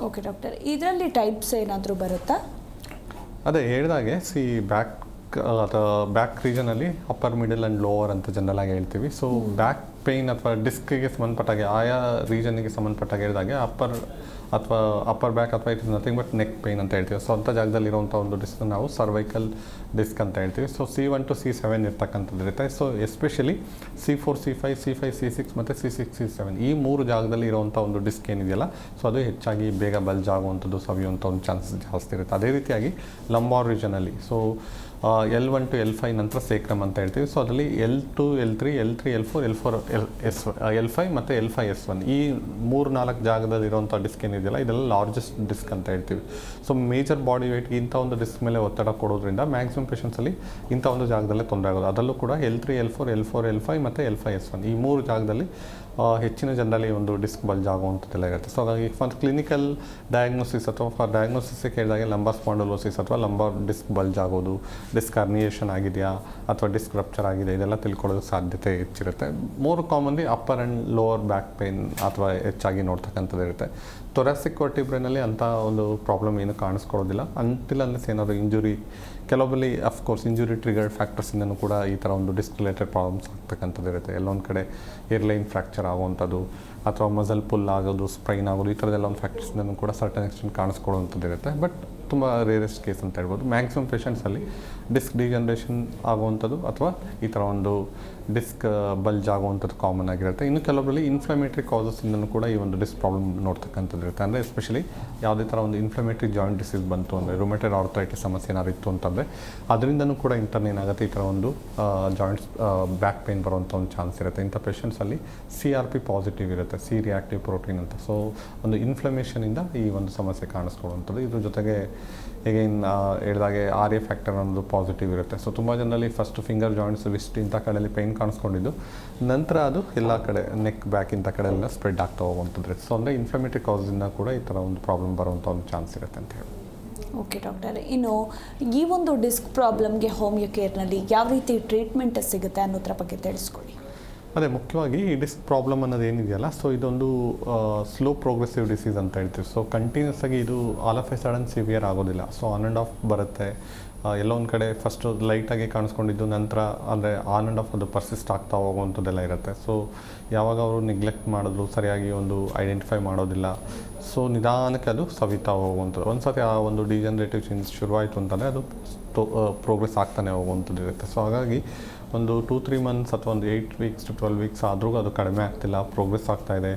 ಓಕೆ ಡಾಕ್ಟರ್ ಇದರಲ್ಲಿ ಟೈಪ್ಸ್ ಏನಾದರೂ ಬರುತ್ತಾ? ಅದೇ ಹೇಳಿದಾಗೆ ಸಿ ಬ್ಯಾಕ್ ಅಥವಾ ಬ್ಯಾಕ್ ರೀಜನಲ್ಲಿ ಅಪ್ಪರ್ ಮಿಡಲ್ ಆ್ಯಂಡ್ ಲೋವರ್ ಅಂತ ಜನರಲ್ ಆಗಿ ಹೇಳ್ತೀವಿ. ಸೊ ಬ್ಯಾಕ್ ಪೇಯ್ನ್ ಅಥವಾ ಡಿಸ್ಕ್ಗೆ ಸಂಬಂಧಪಟ್ಟಾಗೆ ಆಯಾ ರೀಜನಿಗೆ ಸಂಬಂಧಪಟ್ಟಾಗೆ ಹೇಳಿದಾಗೆ ಅಪ್ಪರ್ ಅಥವಾ ಅಪ್ಪರ್ ಬ್ಯಾಕ್ ಅಥವಾ it is nothing but neck pain ಅಂತ ಹೇಳ್ತೀವಿ. ಸೊ ಜಾಗದಲ್ಲಿ ಇರುವಂಥ ಒಂದು ಡಿಸ್ಕ್ ನಾವು ಸರ್ವೈಕಲ್ ಡಿಸ್ಕ್ ಅಂತ ಹೇಳ್ತೀವಿ. So C one to C seven ಇರ್ತಕ್ಕಂಥದ್ದು ಇರುತ್ತೆ. So especially C four C five C five C six ಮತ್ತು ಸಿ ಸಿಕ್ಸ್ ಸಿ ಸೆವೆನ್ ಈ ಮೂರು ಜಾಗದಲ್ಲಿ ಇರುವಂಥ ಒಂದು ಡಿಸ್ಕ್ ಏನಿದೆಯಲ್ಲ ಸೊ ಅದು ಹೆಚ್ಚಾಗಿ ಬೇಗ ಬಲ್ಜ್ ಆಗುವಂಥದ್ದು ಸವಿಯುವಂಥ ಒಂದು ಚಾನ್ಸಸ್ ಜಾಸ್ತಿ ಇರುತ್ತೆ. ಅದೇ ರೀತಿಯಾಗಿ lumbar ರೀಜನಲ್ಲಿ so L one to L five ನಂತರ ಸೇಕ್ರಮ್ ಅಂತ ಹೇಳ್ತೀವಿ. ಸೊ ಅದರಲ್ಲಿ L two, L three L three, L four L four, L S L five ಮತ್ತು ಎಲ್ ಫೈ ಎಸ್ ಒನ್. ಈ ಮೂರು ನಾಲ್ಕು ಜಾಗದಲ್ಲಿ ಇರುವಂಥ ಡಿಸ್ಕ್ ಏನಿದೆಯಲ್ಲ, ಇದೆಲ್ಲ ಲಾರ್ಜೆಸ್ಟ್ ಡಿಸ್ಕ್ ಅಂತ ಹೇಳ್ತೀವಿ. ಸೊ ಮೇಜರ್ ಬಾಡಿ ವೆಯ್ಟ್ ಇಂಥ ಒಂದು ಡಿಸ್ಕ್ ಮೇಲೆ ಒತ್ತಡ ಕೊಡೋದ್ರಿಂದ ಮ್ಯಾಕ್ಸಿಮಮ್ ಪೇಷನ್ಸಲ್ಲಿ ಇಂಥ ಒಂದು ಜಾಗದಲ್ಲೇ ತೊಂದರೆ ಆಗೋದು. ಅದರಲ್ಲೂ ಕೂಡ L three, L four L four, L five ಮತ್ತು ಎಲ್ ಫೈ ಎಸ್ ಒನ್. ಈ ಮೂರು ಜಾಗದಲ್ಲಿ ಹೆಚ್ಚಿನ ಜನರಲ್ಲಿ ಒಂದು ಡಿಸ್ಕ್ ಬಲ್ಜ್ ಆಗುವಂಥದ್ದೆಲ್ಲ ಇರುತ್ತೆ. ಸೊ ಹಾಗಾಗಿ ಫಾರ್ ಕ್ಲಿನಿಕಲ್ ಡಯಾಗ್ನೋಸಿಸ್ ಅಥವಾ ಫಾರ್ ಡಯಾಗ್ನೋಸಿಸ್ ಕೇಳಿದಾಗ ಲಂಬರ್ ಸ್ಪಾಂಡೋಲೋಸಿಸ್ ಅಥವಾ ಲಂಬರ್ ಡಿಸ್ಕ್ ಬಲ್ಜ್ ಆಗೋದು ಡಿಸ್ಕ್ ಅರ್ನಿಯೇಷನ್ ಆಗಿದೆಯಾ ಅಥವಾ ಡಿಸ್ಕ್ ರಪ್ಚರ್ ಆಗಿದೆ, ಇದೆಲ್ಲ ತಿಳ್ಕೊಳ್ಳೋದು ಸಾಧ್ಯತೆ ಹೆಚ್ಚಿರುತ್ತೆ. More commonly upper and lower back pain ಅಥವಾ ಹೆಚ್ಚಾಗಿ ನೋಡ್ತಕ್ಕಂಥದ್ದು ಇರುತ್ತೆ. ತೊರಾಸಿಕ್ ವರ್ಟಿಬ್ರೆನಲ್ಲಿ ಅಂಥ ಒಂದು ಪ್ರಾಬ್ಲಮ್ ಏನು ಕಾಣಿಸ್ಕೊಳ್ಳೋದಿಲ್ಲ. ಅಂತಿಲ್ಲ ಅನ್ಲೆಸ್ ಏನಾದರೂ ಇಂಜುರಿ ಕೆಲವೊಬ್ಬಲ್ಲಿ ಅಫ್ಕೋರ್ಸ್ ಇಂಜುರಿ ಟ್ರಿಗರ್ಡ್ ಫ್ಯಾಕ್ಟರ್ಸಿಂದನೂ ಕೂಡ ಈ ಥರ ಒಂದು ಡಿಸ್ಕ್ ರಿಲೇಟೆಡ್ ಪ್ರಾಬ್ಲಮ್ಸ್ ಆಗ್ತಕ್ಕಂಥದ್ದು ಇರುತ್ತೆ. ಎಲ್ಲೊಂದು ಕಡೆ ಏರ್ಲೈನ್ ಫ್ರ್ಯಾಕ್ಚರ್ ಆಗುವಂಥದ್ದು ಅಥವಾ ಮಸಲ್ ಪುಲ್ ಆಗೋದು ಸ್ಪ್ರೈನ್ ಆಗೋದು, ಈ ಥರದೆಲ್ಲ ಒಂದು ಫ್ಯಾಕ್ಟರ್ಸಿಂದನೂ ಕೂಡ ಸರ್ಟನ್ ಎಕ್ಸ್ಟೆಂಟ್ ಕಾಣಿಸ್ಕೊಳ್ಳುವಂಥದ್ದು ಇರುತ್ತೆ. ಬಟ್ ತುಂಬ ರೇರೆಸ್ಟ್ ಕೇಸ್ ಅಂತ ಹೇಳ್ಬೋದು. ಮ್ಯಾಕ್ಸಿಮಮ್ ಪೇಷಂಟ್ಸಲ್ಲಿ ಡಿಸ್ಕ್ ಡಿಜನ್ರೇಷನ್ ಆಗುವಂಥದ್ದು ಅಥವಾ ಈ ಥರ ಒಂದು ಡಿಸ್ಕ್ ಬಲ್ಜ್ ಆಗುವಂಥದ್ದು ಕಾಮನ್ ಆಗಿರುತ್ತೆ. ಇನ್ನು ಕೆಲವರಲ್ಲಿ ಇನ್ಫ್ಲಮೇಟ್ರಿ ಕಾಸಸ್ಸಿಂದನೂ ಕೂಡ ಈ ಒಂದು ಡಿಸ್ಕ್ ಪ್ರಾಬ್ಲಮ್ ನೋಡ್ತಕ್ಕಂಥದ್ದು ಇರುತ್ತೆ. ಅಂದರೆ ಎಸ್ಪೆಷಲಿ ಯಾವುದೇ ಥರ ಒಂದು ಇನ್ಫ್ಲಮೇಟ್ರಿ ಜಾಯಿಂಟ್ ಡಿಸೀಸ್ ಬಂತು ಅಂದರೆ ರೊಮೆಟೆಡ್ ಆರ್ಥರೈಟಿಸ್ ಸಮಸ್ಯೆ ಏನಾದ್ರು ಇತ್ತು ಅಂತಂದರೆ ಅದರಿಂದನೂ ಕೂಡ ಇಂಟರ್ನ್ ಏನಾಗುತ್ತೆ? ಈ ಥರ ಒಂದು ಜಾಯಿಂಟ್ಸ್ ಬ್ಯಾಕ್ ಪೇನ್ ಬರುವಂಥ ಒಂದು ಚಾನ್ಸ್ ಇರುತ್ತೆ. ಇಂಥ ಪೇಷಂಟ್ಸಲ್ಲಿ ಸಿ ಆರ್ ಪಿ ಪಾಸಿಟಿವ್ ಇರುತ್ತೆ. ಸಿ ರಿಯಾಕ್ಟಿವ್ ಪ್ರೋಟೀನ್ ಅಂತ. ಸೊ ಒಂದು ಇನ್ಫ್ಲಮೇಷನಿಂದ ಈ ಒಂದು ಸಮಸ್ಯೆ ಕಾಣಿಸ್ಕೊಳ್ಳುವಂಥದ್ದು. ಇದ್ರ ಜೊತೆಗೆ ಈಗೇನು ಹೇಳಿದಾಗೆ ಆರ್ ಎ ಫ್ಯಾಕ್ಟರ್ ಅನ್ನೋದು ಪಾಸಿಟಿವ್ ಇರುತ್ತೆ. ಸೊ ತುಂಬ ಜನರಲ್ಲಿ ಫಸ್ಟ್ ಫಿಂಗರ್ ಜಾಯಿಂಟ್ಸ್ ವಿಸ್ಟ್ ಇಂಥ ಕಡೆಯಲ್ಲಿ ಪೈನ್ ಕಾಣಿಸ್ಕೊಂಡಿದ್ದು. ನಂತರ ಅದು ಎಲ್ಲ ಕಡೆ ನೆಕ್ ಬ್ಯಾಕ್ ಇಂಥ ಕಡೆ ಎಲ್ಲ ಸ್ಪ್ರೆಡ್ ಆಗ್ತಾ ಹೋಗುವಂಥದ್ದು ಸೊ ಅಂದರೆ ಇನ್ಫ್ಲಮೇಟರಿ ಕಾಸಿಂದ ಕೂಡ ಈ ಥರ ಒಂದು ಪ್ರಾಬ್ಲಮ್ ಬರುವಂಥ ಒಂದು ಚಾನ್ಸ್ ಇರುತ್ತೆ ಅಂತ ಹೇಳಿ. ಓಕೆ ಡಾಕ್ಟರ್ ಇನ್ನು, ಈ ಒಂದು ಡಿಸ್ಕ್ ಪ್ರಾಬ್ಲಮ್ಗೆ ಹೋಮಿಯೋ ಕೇರ್ನಲ್ಲಿ ಯಾವ ರೀತಿ ಟ್ರೀಟ್ಮೆಂಟ್ ಸಿಗುತ್ತೆ ಅನ್ನೋದ್ರ ಬಗ್ಗೆ ತಿಳಿಸ್ಕೊಡಿ. ಅದೇ, ಮುಖ್ಯವಾಗಿ ಈ ಡಿಸ್ಕ್ ಪ್ರಾಬ್ಲಮ್ ಅನ್ನೋದು ಏನಿದೆಯಲ್ಲ ಸೊ ಇದೊಂದು ಸ್ಲೋ ಪ್ರೋಗ್ರೆಸಿವ್ ಡಿಸೀಸ್ ಅಂತ ಹೇಳ್ತೀವಿ. ಸೊ ಕಂಟಿನ್ಯೂಸ್ ಆಗಿ ಇದು all of a sudden severe ಆಗೋದಿಲ್ಲ. ಸೊ ಆನ್ ಆ್ಯಂಡ್ ಆಫ್ ಬರುತ್ತೆ. ಎಲ್ಲೋ ಒಂದು ಕಡೆ ಫಸ್ಟು ಲೈಟಾಗಿ ಕಾಣಿಸ್ಕೊಂಡಿದ್ದು, ನಂತರ ಅಂದರೆ ಆನ್ ಆ್ಯಂಡ್ ಆಫ್ ಅದು ಪರ್ಸಿಸ್ಟ್ ಆಗ್ತಾ ಹೋಗುವಂಥದ್ದೆಲ್ಲ ಇರುತ್ತೆ. ಸೊ ಯಾವಾಗ ಅವರು ನೆಗ್ಲೆಕ್ಟ್ ಮಾಡಿದ್ರು, ಸರಿಯಾಗಿ ಒಂದು ಐಡೆಂಟಿಫೈ ಮಾಡೋದಿಲ್ಲ. ಸೊ ನಿಧಾನಕ್ಕೆ ಅದು ಸವಿತಾ ಹೋಗುವಂಥದ್ದು. ಒಂದು ಸತಿ ಆ ಒಂದು ಡಿಜನರೇಟಿವ್ ಚೇಂಜ್ ಶುರುವಾಯಿತು ಅಂತಂದರೆ ಅದು ಪ್ರೋಗ್ರೆಸ್ ಆಗ್ತಾನೆ ಹೋಗುವಂಥದ್ದು ಇರುತ್ತೆ. ಸೊ ಹಾಗಾಗಿ ಒಂದು ಟೂ ತ್ರೀ ಮಂತ್ಸ್ ಅಥವಾ ಒಂದು eight weeks to twelve weeks ಆದರೂ ಅದು ಕಡಿಮೆ ಆಗ್ತಿಲ್ಲ ಪ್ರೋಗ್ರೆಸ್ ಆಗ್ತಾ ಇದೆ.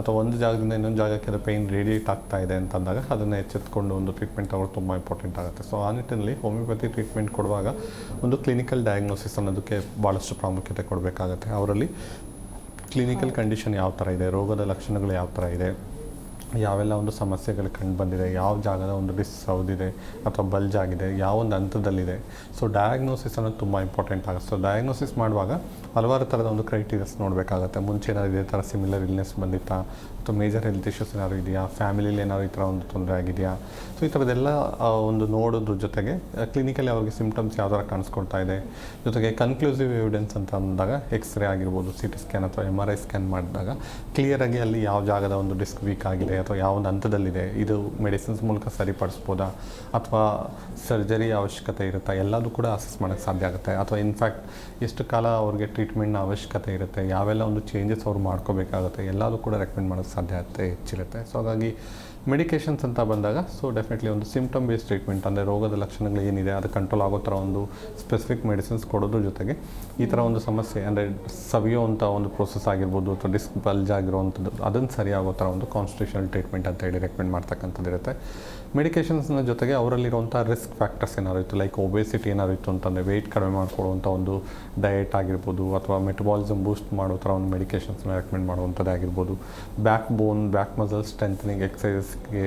ಅಥವಾ ಒಂದು ಜಾಗದಿಂದ ಇನ್ನೊಂದು ಜಾಗಕ್ಕೆ ಅದು ಪೈನ್ ರೇಡಿಯೇಟ್ ಆಗ್ತಾ ಇದೆ ಅಂತಂದಾಗ ಅದನ್ನು ಎಚ್ಚೆತ್ಕೊಂಡು ಒಂದು ಟ್ರೀಟ್ಮೆಂಟ್ ತಗೊಳ್ಳೋದು ತುಂಬ ಇಂಪಾರ್ಟೆಂಟ್ ಆಗುತ್ತೆ. ಸೊ ಆ ನಿಟ್ಟಿನಲ್ಲಿ ಹೋಮಿಯೋಪತಿ ಟ್ರೀಟ್ಮೆಂಟ್ ಕೊಡುವಾಗ ಒಂದು ಕ್ಲಿನಿಕಲ್ ಡಯಾಗ್ನೋಸಿಸ್ ಅನ್ನೋದಕ್ಕೆ ಭಾಳಷ್ಟು ಪ್ರಾಮುಖ್ಯತೆ ಕೊಡಬೇಕಾಗತ್ತೆ. ಅವರಲ್ಲಿ ಕ್ಲಿನಿಕಲ್ ಕಂಡೀಷನ್ ಯಾವ ಥರ ಇದೆ, ರೋಗದ ಲಕ್ಷಣಗಳು ಯಾವ ಥರ ಇದೆ ಯಾವೆಲ್ಲ ಒಂದು ಸಮಸ್ಯೆಗಳು ಕಂಡು ಬಂದಿದೆ, ಯಾವ ಜಾಗದ ಒಂದು ಡಿಸ್ ಸೌದಿದೆ ಅಥವಾ ಬಲ್ಜ್ ಆಗಿದೆ, ಯಾವ ಒಂದು ಹಂತದಲ್ಲಿದೆ. ಸೊ ಡಯಾಗ್ನೋಸಿಸ್ ಅನ್ನೋದು ತುಂಬ ಇಂಪಾರ್ಟೆಂಟ್ ಆಗುತ್ತೆ. ಸೊ ಡಯಾಗ್ನೋಸಿಸ್ ಮಾಡುವಾಗ ಹಲವಾರು ಥರದ ಒಂದು ಕ್ರೈಟೀರಿಯಸ್ ನೋಡಬೇಕಾಗತ್ತೆ. ಮುಂಚೆ ಏನಾದ್ರು ಇದೇ ಥರ ಸಿಮಿಲರ್ ಇಲ್ನೆಸ್ ಬಂದಿತ್ತಾ? ಅಥವಾ ಮೇಜರ್ ಹೆಲ್ತ್ ಇಶ್ಯೂಸ್ ಏನಾದ್ರು ಇದೆಯಾ? ಫ್ಯಾಮಿಲಿಲಿ ಏನಾದ್ರು ಈ ಥರ ಒಂದು ತೊಂದರೆ ಆಗಿದೆಯಾ? ಸೊ ಈ ಥರದ್ದೆಲ್ಲ ಒಂದು ನೋಡೋದ್ರ ಜೊತೆಗೆ ಕ್ಲಿನಿಕಲ್ಲಿ ಅವ್ರಿಗೆ ಸಿಮ್ಟಮ್ಸ್ ಯಾವ ಥರ ಕಾಣಿಸ್ಕೊಳ್ತಾ ಇದೆ? ಜೊತೆಗೆ ಕನ್ಕ್ಲೂಸಿವ್ ಎವಿಡೆನ್ಸ್ ಅಂತ ಅಂದಾಗ ಎಕ್ಸ್ರೇ ಆಗಿರ್ಬೋದು ಸಿ ಟಿ ಸ್ಕ್ಯಾನ್ ಅಥವಾ ಎಂ ಆರ್ ಐ ಸ್ಕ್ಯಾನ್ ಮಾಡಿದಾಗ ಕ್ಲಿಯರಾಗಿ ಅಲ್ಲಿ ಯಾವ ಜಾಗದ ಒಂದು ಡಿಸ್ಕ್ ವೀಕ್ ಆಗಿದೆ ಅಥವಾ ಯಾವ ಒಂದು ಹಂತದಲ್ಲಿದೆ? ಇದು ಮೆಡಿಸಿನ್ಸ್ ಮೂಲಕ ಸರಿಪಡಿಸ್ಬೋದಾ? ಅಥವಾ ಸರ್ಜರಿ ಅವಶ್ಯಕತೆ ಇರುತ್ತಾ? ಎಲ್ಲದೂ ಕೂಡ ಅಸೆಸ್ ಮಾಡೋಕ್ಕೆ ಸಾಧ್ಯ ಆಗುತ್ತೆ? ಅಥವಾ ಇನ್ಫ್ಯಾಕ್ಟ್ ಎಷ್ಟು ಕಾಲ ಅವ್ರಿಗೆ ಟ್ರೀಟ್ಮೆಂಟ್ನ ಅವಶ್ಯಕತೆ ಇರುತ್ತೆ? ಯಾವೆಲ್ಲ ಒಂದು ಚೇಂಜಸ್ ಅವ್ರು ಮಾಡ್ಕೋಬೇಕಾಗುತ್ತೆ? ಎಲ್ಲದೂ ಕೂಡ ರೆಕಮೆಂಡ್ ಮಾಡೋಕ್ಕೆ ಸಾಧ್ಯತೆ ಹೆಚ್ಚಿರುತ್ತೆ. ಸೊ ಹಾಗಾಗಿ ಮೆಡಿಕೇಷನ್ಸ್ ಅಂತ ಬಂದಾಗ ಸೊ ಡೆಫಿನೆಟ್ಲಿ ಒಂದು ಸಿಮ್ಟಮ್ ಬೇಸ್ ಟ್ರೀಟ್ಮೆಂಟ್ ಅಂದರೆ ರೋಗದ ಲಕ್ಷಣಗಳು ಏನಿದೆ, ಅದು ಕಂಟ್ರೋಲ್ ಆಗೋ ಥರ ಒಂದು ಸ್ಪೆಸಿಫಿಕ್ ಮೆಡಿಸಿನ್ಸ್ ಕೊಡೋದ್ರ ಜೊತೆಗೆ ಈ ಥರ ಒಂದು ಸಮಸ್ಯೆ, ಅಂದರೆ ಸವಿಯುವಂಥ ಒಂದು ಪ್ರೋಸೆಸ್ ಆಗಿರ್ಬೋದು, ಅಥವಾ ಡಿಸ್ಕ್ ಬಲ್ಜ್ ಆಗಿರೋವಂಥದ್ದು ಅದನ್ನು ಸರಿಯಾಗೋ ಥರ ಒಂದು ಕಾನ್ಸ್ಟಿಟ್ಯೂಷನಲ್ ಟ್ರೀಟ್ಮೆಂಟ್ ಅಂತ ಹೇಳಿ ರೆಕಮೆಂಡ್ ಮಾಡ್ತಕ್ಕಂಥದ್ದು ಇರುತ್ತೆ. ಮೆಡಿಕೇಷನ್ಸ್ನ ಜೊತೆಗೆ ಅವರಲ್ಲಿರುವಂಥ ರಿಸ್ಕ್ ಫ್ಯಾಕ್ಟರ್ಸ್ ಏನಾದ್ರು ಇತ್ತು? ಲೈಕ್ ಒಬೇಸಿಟಿ ಏನಾದ್ರು ಇತ್ತು ಅಂತಂದರೆ ವೆಯ್ಟ್ ಕಡಿಮೆ ಮಾಡಿಕೊಡುವಂಥ ಒಂದು ಡಯಟ್ ಆಗಿರ್ಬೋದು, ಅಥವಾ ಮೆಟಬಾಲಿಸಮ್ ಬೂಸ್ಟ್ ಮಾಡೋ ಥರ ಒಂದು ಮೆಡಿಕೇಷನ್ಸ್ನ ರೆಕಮೆಂಡ್ ಮಾಡುವಂಥದ್ದು ಆಗಿರ್ಬೋದು. Back bone back muscle strengthening ಎಕ್ಸಸೈಸ್ಗೆ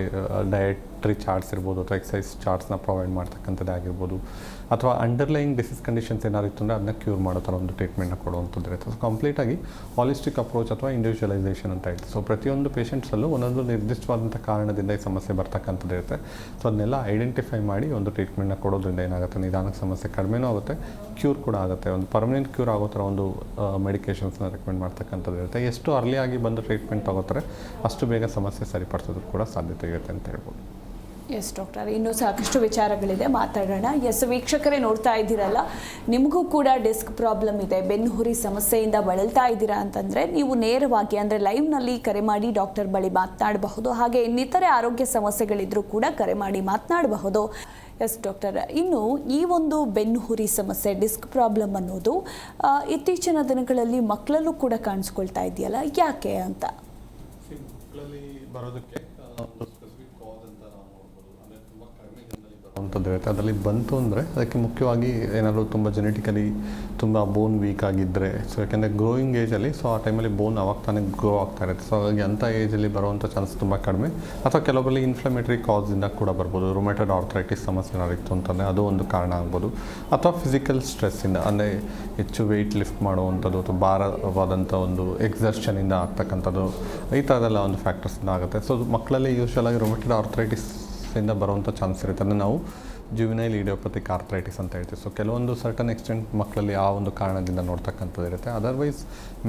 dietary charts ಇರ್ಬೋದು ಅಥವಾ ಎಕ್ಸೈಸ್ ಚಾರ್ಟ್ಸ್ನ ಪ್ರೊವೈಡ್ ಮಾಡ್ತಕ್ಕಂಥದ್ದು ಆಗಿರ್ಬೋದು. ಅಥವಾ ಅಂಡರ್ಲೈಯಿಂಗ್ ಡಿಸೀಸ್ ಕಂಡೀಷನ್ಸ್ ಏನಾದ್ರು ಇತ್ತು ಅಂದರೆ ಅದನ್ನ ಕ್ಯೂರ್ ಮಾಡೋ ಥರ ಒಂದು ಟ್ರೀಟ್ಮೆಂಟ್ನ ಕೊಡುವಂಥದ್ದು ಇರುತ್ತೆ. ಸೊ ಕಂಪ್ಲೀಟಾಗಿ ಹಾಲಿಸ್ಟಿಕ್ ಅಪ್ರೋಚ್ ಅಥವಾ ಇಂಡಿವಿಜುವಲೈಸೇಷನ್ ಅಂತ ಇರುತ್ತೆ. ಸೊ ಪ್ರತಿಯೊಂದು ಪೇಷಂಟ್ಸಲ್ಲೂ ಒಂದೊಂದು ನಿರ್ದಿಷ್ಟವಾದಂಥ ಕಾರಣದಿಂದ ಈ ಸಮಸ್ಯೆ ಬರ್ತಕ್ಕಂಥದ್ದು ಇರುತ್ತೆ. ಸೊ ಅದನ್ನೆಲ್ಲ ಐಡೆಂಟಿಫೈ ಮಾಡಿ ಒಂದು ಟ್ರೀಟ್ಮೆಂಟ್ನ ಕೊಡೋದ್ರಿಂದ ಏನಾಗುತ್ತೆ? ನಿಧಾನಕ್ಕೆ ಸಮಸ್ಯೆ ಕಡಿಮೆನೂ ಆಗುತ್ತೆ ಕ್ಯೂರ್ ಕೂಡ ಆಗುತ್ತೆ. ಒಂದು ಪರ್ಮನೆಂಟ್ ಕ್ಯೂರ್ ಆಗೋ ಥರ ಒಂದು ಮೆಡಿಕೇಷನ್ಸ್ನ ರೆಕಮೆಂಡ್ ಮಾಡ್ತಕ್ಕಂಥದ್ದು ಇರುತ್ತೆ. ಎಷ್ಟು ಅರ್ಲಿಯಾಗಿ ಬಂದು ಟ್ರೀಟ್ಮೆಂಟ್ ತಗೋತಾರೆ, ಅಷ್ಟು ಬೇಗ ಸಮಸ್ಯೆ ಸರಿಪಡಿಸೋದು ಕೂಡ ಸಾಧ್ಯತೆ ಇರುತ್ತೆ ಅಂತ ಹೇಳ್ಬೋದು. ಎಸ್ ಡಾಕ್ಟರ್ ಇನ್ನೂ ಸಾಕಷ್ಟು ವಿಚಾರಗಳಿದೆ. ಮಾತಾಡೋಣ. ಎಸ್ ವೀಕ್ಷಕರೇ, ನೋಡ್ತಾ ಇದ್ದೀರಲ್ಲ? ನಿಮಗೂ ಕೂಡ ಡಿಸ್ಕ್ ಪ್ರಾಬ್ಲಮ್ ಇದೆ. ಬೆನ್ನುಹುರಿ ಸಮಸ್ಯೆಯಿಂದ ಬಳಲ್ತಾ ಇದ್ದೀರಾ ಅಂತಂದರೆ, ನೀವು ನೇರವಾಗಿ ಅಂದರೆ ಲೈವ್ನಲ್ಲಿ ಕರೆ ಮಾಡಿ ಡಾಕ್ಟರ್ ಬಳಿ ಮಾತನಾಡಬಹುದು. ಹಾಗೆ ಇನ್ನಿತರೆ ಆರೋಗ್ಯ ಸಮಸ್ಯೆಗಳಿದ್ರೂ ಕೂಡ ಕರೆ ಮಾಡಿ ಮಾತನಾಡಬಹುದು. ಎಸ್ ಡಾಕ್ಟರ್ ಇನ್ನು ಈ ಒಂದು ಬೆನ್ನುಹುರಿ ಸಮಸ್ಯೆ, ಡಿಸ್ಕ್ ಪ್ರಾಬ್ಲಮ್ ಅನ್ನೋದು ಇತ್ತೀಚಿನ ದಿನಗಳಲ್ಲಿ ಮಕ್ಕಳಲ್ಲೂ ಕೂಡ ಕಾಣಿಸ್ಕೊಳ್ತಾ ಇದೆಯಲ್ಲ? ಯಾಕೆ ಅಂತ? ಬರೋದಕ್ಕೆ ಅಂಥದ್ದು ಇರುತ್ತೆ ಅದರಲ್ಲಿ ಬಂತು ಅಂದರೆ ಅದಕ್ಕೆ ಮುಖ್ಯವಾಗಿ ಏನಾದರೂ ತುಂಬ ಜೆನೆಟಿಕಲಿ ತುಂಬ ಬೋನ್ ವೀಕ್ ಆಗಿದ್ದರೆ ಸೊ ಯಾಕೆಂದರೆ ಗ್ರೋಯಿಂಗ್ ಏಜಲ್ಲಿ ಸೊ ಆ ಟೈಮಲ್ಲಿ ಬೋನ್ ಅವಾಗ ತಾನೇ ಗ್ರೋ ಆಗ್ತಾ ಇರುತ್ತೆ. ಸೊ ಹಾಗಾಗಿ ಅಂಥ ಏಜಲ್ಲಿ ಬರುವಂಥ ಚಾನ್ಸ್ ತುಂಬ ಕಡಿಮೆ. ಅಥವಾ ಕೆಲವೊಬ್ಬರಲ್ಲಿ ಇನ್ಫ್ಲಮೇಟರಿ ಕಾಸಿಂದ ಕೂಡ ಬರ್ಬೋದು. ರೊಮ್ಯಾಟೆಡ್ ಆರ್ಥರೈಟಿಸ್ ಸಮಸ್ಯೆ ಏನಾದ್ರು ಇತ್ತು ಅಂತಂದರೆ ಅದು ಒಂದು ಕಾರಣ ಆಗ್ಬೋದು. ಅಥವಾ ಫಿಸಿಕಲ್ ಸ್ಟ್ರೆಸ್ಸಿಂದ ಅಂದರೆ ಹೆಚ್ಚು ವೆಯ್ಟ್ ಲಿಫ್ಟ್ ಮಾಡುವಂಥದ್ದು ಅಥವಾ ಭಾರವಾದಂಥ ಒಂದು ಎಕ್ಸರ್ಷನಿಂದ ಆಗ್ತಕ್ಕಂಥದ್ದು, ಈ ಥರದೆಲ್ಲ ಒಂದು ಫ್ಯಾಕ್ಟರ್ಸಿಂದ ಆಗುತ್ತೆ. ಸೊ ಮಕ್ಕಳಲ್ಲಿ ಯೂಶ್ವಲಾಗಿ ರೊಮ್ಯಾಟೆಡ್ ಆರ್ಥರೈಟಿಸ್ ಇಂದ ಬರುವಂಥ ಚಾನ್ಸ್ ಇರುತ್ತೆ. ಅಂದರೆ ನಾವು ಜುವಿನೈಲ್ ಇಡಿಯೋಪತಿಕ್ ಆರ್ಥರೈಟಿಸ್ ಅಂತ ಹೇಳ್ತೀವಿ. ಸೊ ಕೆಲವೊಂದು ಸರ್ಟನ್ ಎಕ್ಸ್ಟೆಂಟ್ ಮಕ್ಕಳಲ್ಲಿ ಆ ಒಂದು ಕಾರಣದಿಂದ ನೋಡ್ತಕ್ಕಂಥದ್ದು ಇರುತ್ತೆ. ಅದರ್ವೈಸ್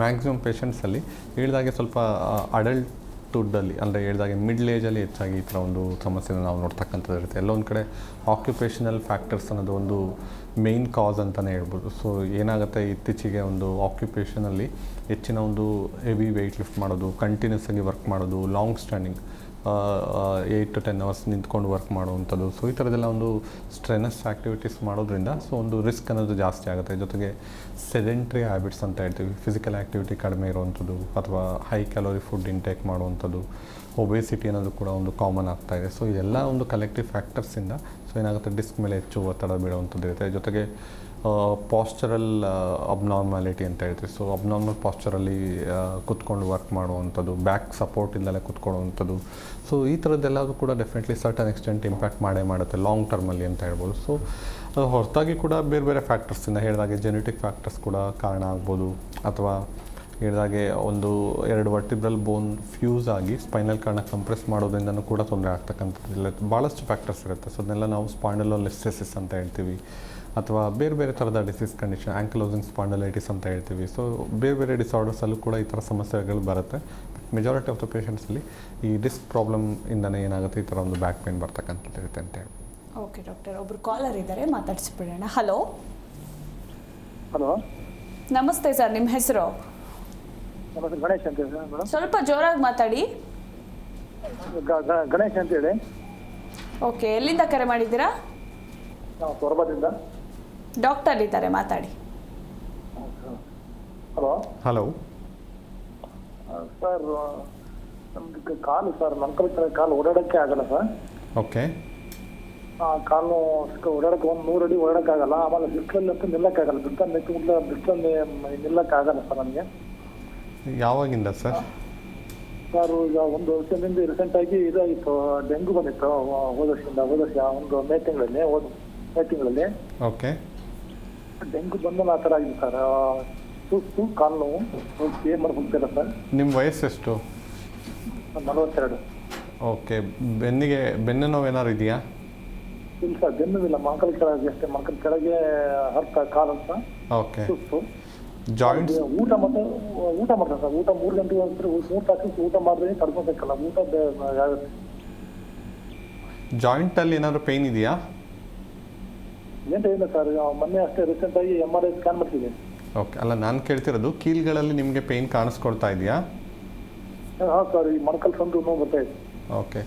ಮ್ಯಾಕ್ಸಿಮಮ್ ಪೇಷಂಟ್ಸಲ್ಲಿ ಹೇಳಿದಾಗೆ ಸ್ವಲ್ಪ ಅಡಲ್ಟ್ ಅಡಲ್ಟ್ಹುಡ್ಡಲ್ಲಿ ಅಂದರೆ ಹೇಳಿದಾಗೆ ಮಿಡ್ಲ್ ಏಜಲ್ಲಿ ಹೆಚ್ಚಾಗಿ ಈ ಥರ ಒಂದು ಸಮಸ್ಯೆನ ನಾವು ನೋಡ್ತಕ್ಕಂಥದ್ದು ಇರುತ್ತೆ. ಎಲ್ಲೊಂದು ಕಡೆ ಆಕ್ಯುಪೇಷನಲ್ ಫ್ಯಾಕ್ಟರ್ಸ್ ಅನ್ನೋದು ಒಂದು ಮೇನ್ ಕಾಸ್ ಅಂತಲೇ ಹೇಳ್ಬೋದು. ಸೊ ಏನಾಗುತ್ತೆ, ಇತ್ತೀಚೆಗೆ ಒಂದು ಆಕ್ಯುಪೇಷನಲ್ಲಿ ಹೆಚ್ಚಿನ ಒಂದು ಹೆವಿ ವೆಯ್ಟ್ ಲಿಫ್ಟ್ ಮಾಡೋದು ಕಂಟಿನ್ಯೂಸ್ ಆಗಿ ವರ್ಕ್ ಮಾಡೋದು long standing eight to ten hours ನಿಂತ್ಕೊಂಡು ವರ್ಕ್ ಮಾಡುವಂಥದ್ದು. ಸೊ ಈ ಥರದ್ದೆಲ್ಲ ಒಂದು ಸ್ಟ್ರೆನಸ್ ಆ್ಯಕ್ಟಿವಿಟೀಸ್ ಮಾಡೋದ್ರಿಂದ ಸೊ ಒಂದು ರಿಸ್ಕ್ ಅನ್ನೋದು ಜಾಸ್ತಿ ಆಗುತ್ತೆ. ಜೊತೆಗೆ ಸೆಡೆಂಟ್ರಿ ಹ್ಯಾಬಿಟ್ಸ್ ಅಂತ ಹೇಳ್ತೀವಿ. ಫಿಸಿಕಲ್ ಆ್ಯಕ್ಟಿವಿಟಿ ಕಡಿಮೆ ಇರುವಂಥದ್ದು, ಅಥವಾ ಹೈ ಕ್ಯಾಲೋರಿ ಫುಡ್ ಇಂಟೇಕ್ ಮಾಡುವಂಥದ್ದು ಒಬೇಸಿಟಿ ಅನ್ನೋದು ಕೂಡ ಒಂದು ಕಾಮನ್ ಆಗ್ತಾ ಇದೆ. ಸೊ ಇದೆಲ್ಲ ಒಂದು ಕಲೆಕ್ಟಿವ್ ಫ್ಯಾಕ್ಟರ್ಸಿಂದ ಸೊ ಏನಾಗುತ್ತೆ ಡಿಸ್ಕ್ ಮೇಲೆ ಹೆಚ್ಚು ಒತ್ತಡ ಬೀಳುವಂಥದ್ದು ಇರುತ್ತೆ. ಜೊತೆಗೆ ಪಾಸ್ಚರಲ್ ಅಬ್ನಾರ್ಮಾಲಿಟಿ ಅಂತ ಹೇಳ್ತೀವಿ. ಸೊ ಅಬ್ನಾರ್ಮಲ್ ಪಾಸ್ಚರಲ್ಲಿ ಕುತ್ಕೊಂಡು ವರ್ಕ್ ಮಾಡುವಂಥದ್ದು ಬ್ಯಾಕ್ ಸಪೋರ್ಟ್ ಇಲ್ಲದೆ ಕುತ್ಕೊಳ್ಳುವಂಥದ್ದು. ಸೊ ಈ ಥರದ್ದೆಲ್ಲದೂ ಕೂಡ ಡೆಫಿನೆಟ್ಲಿ ಸರ್ಟನ್ ಎಕ್ಸ್ಟೆಂಟ್ ಇಂಪ್ಯಾಕ್ಟ್ ಮಾಡೇ ಮಾಡುತ್ತೆ ಲಾಂಗ್ ಟರ್ಮಲ್ಲಿ ಅಂತ ಹೇಳ್ಬೋದು. ಸೊ ಹೊರತಾಗಿ ಕೂಡ ಬೇರೆ ಬೇರೆ ಫ್ಯಾಕ್ಟರ್ಸಿಂದ ಹೇಳಿದಾಗೆ ಜೆನೆಟಿಕ್ ಫ್ಯಾಕ್ಟರ್ಸ್ ಕೂಡ ಕಾರಣ ಆಗ್ಬೋದು. ಅಥವಾ ಹೇಳಿದಾಗೆ ಒಂದು ಎರಡು ವರ್ಟಿಬ್ರಲ್ ಬೋನ್ ಫ್ಯೂಸ್ ಆಗಿ ಸ್ಪೈನಲ್ ಕಾರ್ಡ್ನ ಕಂಪ್ರೆಸ್ ಮಾಡೋದ್ರಿಂದನೂ ಕೂಡ ತೊಂದರೆ ಆಗ್ತಕ್ಕಂಥದ್ದು. ಇಲ್ಲ ಭಾಳಷ್ಟು ಫ್ಯಾಕ್ಟರ್ಸ್ ಇರುತ್ತೆ. ಸೊ ಅದನ್ನೆಲ್ಲ ನಾವು ಸ್ಪಾಂಡಲೋಲಿಸ್ಟೆಸಿಸ್ ಅಂತ ಹೇಳ್ತೀವಿ. ಅಥವಾ ಬೇರೆ ಬೇರೆ ಥರದ ಡಿಸೀಸ್ ಕಂಡೀಷನ್ ಆ್ಯಂಕ್ಲೋಸಿಂಗ್ ಸ್ಪಾಂಡಲೈಟಿಸ್ ಅಂತ ಹೇಳ್ತೀವಿ. ಸೊ ಬೇರೆ ಬೇರೆ ಡಿಸಾರ್ಡರ್ಸಲ್ಲೂ ಕೂಡ ಈ ಥರ ಸಮಸ್ಯೆಗಳು ಬರುತ್ತೆ. ಮೆಜಾರಿಟಿ ಆಫ್ ದ ಪೇಷಂಟ್ಸಲ್ಲಿ ಈ ಡಿಸ್ಕ್ ಪ್ರಾಬ್ಲಮ್ ಇಂದನೇ ಏನಾಗುತ್ತೆ? ಈ ಥರ ಒಂದು ಬ್ಯಾಕ್ ಪೇನ್ ಬರ್ತಕ್ಕಂಥದ್ದು ಇರುತ್ತೆ ಅಂತ ಹೇಳಿ. ಓಕೆ ಡಾಕ್ಟರ್ ಒಬ್ರು ಕಾಲರ್ ಇದ್ದಾರೆ ಮಾತಾಡಿಸ್ಬಿಡೋಣ ಹಲೋ ಹಲೋ ನಮಸ್ತೆ ಸರ್ ನಿಮ್ಮ ಹೆಸರು? ಗಣೇಶ್ ಅಂತ ಹೇಳಿ ಸ್ವಲ್ಪ ಜೋರಾಗಿ ಮಾತಾಡಿ. ಗಣೇಶ್ ಅಂತ ಹೇಳಿ. ಓಕೆ ಎಲ್ಲಿಂದ ಕರೆ ಮಾಡಿದ್ದೀರಾ? ನಾವು ಸೊರಬದಿಂದ ಡಾಕ್ಟರ್ ಇದ್ದಾರೆ ಮಾತಾಡಿ. ಹಲೋ? ಹಲೋ. ಸರ್ ನಮ್ದು ಕಾಲು ಸರ್ ಕಡೆ ಕಾಲು ಓಡಾಡಕ್ಕೆ ಆಗಲ್ಲ ಸರ್. ಓಕೆ. ಆ ಕಾಲು ಓಡಾಡಕ್ಕೆ ಒಂದು ನೂರು ಅಡಿ ಓಡಾಡಕ್ಕಾಗಲ್ಲ ಆಮೇಲೆ ಬಿಸಿಲಲ್ಲಿ ಅಂತೂ ನಿಲ್ಲಕ್ಕಾಗಲ್ಲ ಬಿಸಿಲಲ್ಲಿ ನಿಂತು ಬಿಸಿಲಲ್ಲಿ ನಿಲ್ಲಕ್ಕಾಗಲ್ಲ ಸರ್ ನಮಗೆ. ಯಾವಾಗಿಂದ ಸರ್? ಸರ್ ಈಗ ಒಂದು ವರ್ಷದಿಂದ ರೀಸೆಂಟಾಗಿ ಇದಾಗಿತ್ತು ಡೆಂಗು ಬಂದಿತ್ತು ಹೋದ ವರ್ಷದಿಂದ ಹೋದ ವರ್ಷ ಒಂದು ಮೇ ತಿಂಗಳಲ್ಲಿ ಹೋದ ಮೇ ತಿಂಗಳಲ್ಲಿ. ಓಕೆ. ಡೆಂಗು ಬಂದಲ್ಲಿ ಆ ಥರ ಆಗಿದೆ ಸರ್. ಸುಸ್ತು ಕಾಲು ನೋವು ಏನು ಮಾಡಿ ಹೋಗ್ತಿಲ್ಲ ಸರ್. ನಿಮ್ಮ ವಯಸ್ಸು ಎಷ್ಟು? ನಲವತ್ತೆರಡು. ಓಕೆ ಬೆನ್ನಿಗೆ ಬೆನ್ನು ನೋವು ಏನಾದ್ರು ಇದೆಯಾ? ಇಲ್ಲ ಸರ್ ಬೆನ್ನುವಿಲ್ಲ ಮೊಣಕಲ್ ಕೆಳಗೆ ಅಷ್ಟೇ. ಮೊಣಕಲ್ ಕೆಳಗೆ ಹರ್ತ ಕಾಲು ಅಂತ. ಓಕೆ. ಸುಸ್ತು. ಜಾಯಿಂಟ್ಸ್? ಊಟ ಮತ್ತೆ ಊಟ ಮಾಡ್ತಾರೆ ಸರ್. ಊಟ ಮೂರು ಗಂಟೆಗೆ ಒಂದ್ಸರಿ ಮೂರು ತಾಸು ಊಟ ಮಾಡಿದ್ರೆ ತಡ್ಕೊಬೇಕಲ್ಲ. ಊಟ ಬೇ- ಅಲ್ಲಿ ಜಾಯಿಂಟಲ್ಲಿ ಏನಾದರೂ ಪೇಯ್ನ್ ಇದೆಯಾ? ಇಲ್ಲ ಸರ್ ಮೊನ್ನೆ ಅಷ್ಟೇ ರೀಸೆಂಟಾಗಿ ಎಂ ಆರ್ ಐ ಸ್ಕ್ಯಾನ್ ಮಾಡ್ತಿದ್ದೆ. ಓಕೆ ಅಲ್ಲ ನಾನು ಕೇಳ್ತಿರೋದು ಕೀಲ್ಗಳಲ್ಲಿ ನಿಮಗೆ ಪೇಯ್ನ್ ಕಾಣಿಸ್ಕೊಳ್ತಾ ಇದೆಯಾ? ಹಾಂ ಸರ್ ಈ ಮೊಣಕಲ್ ಸಂದು ನೋವು ಬರ್ತಾ ಇದೆ. ಓಕೆ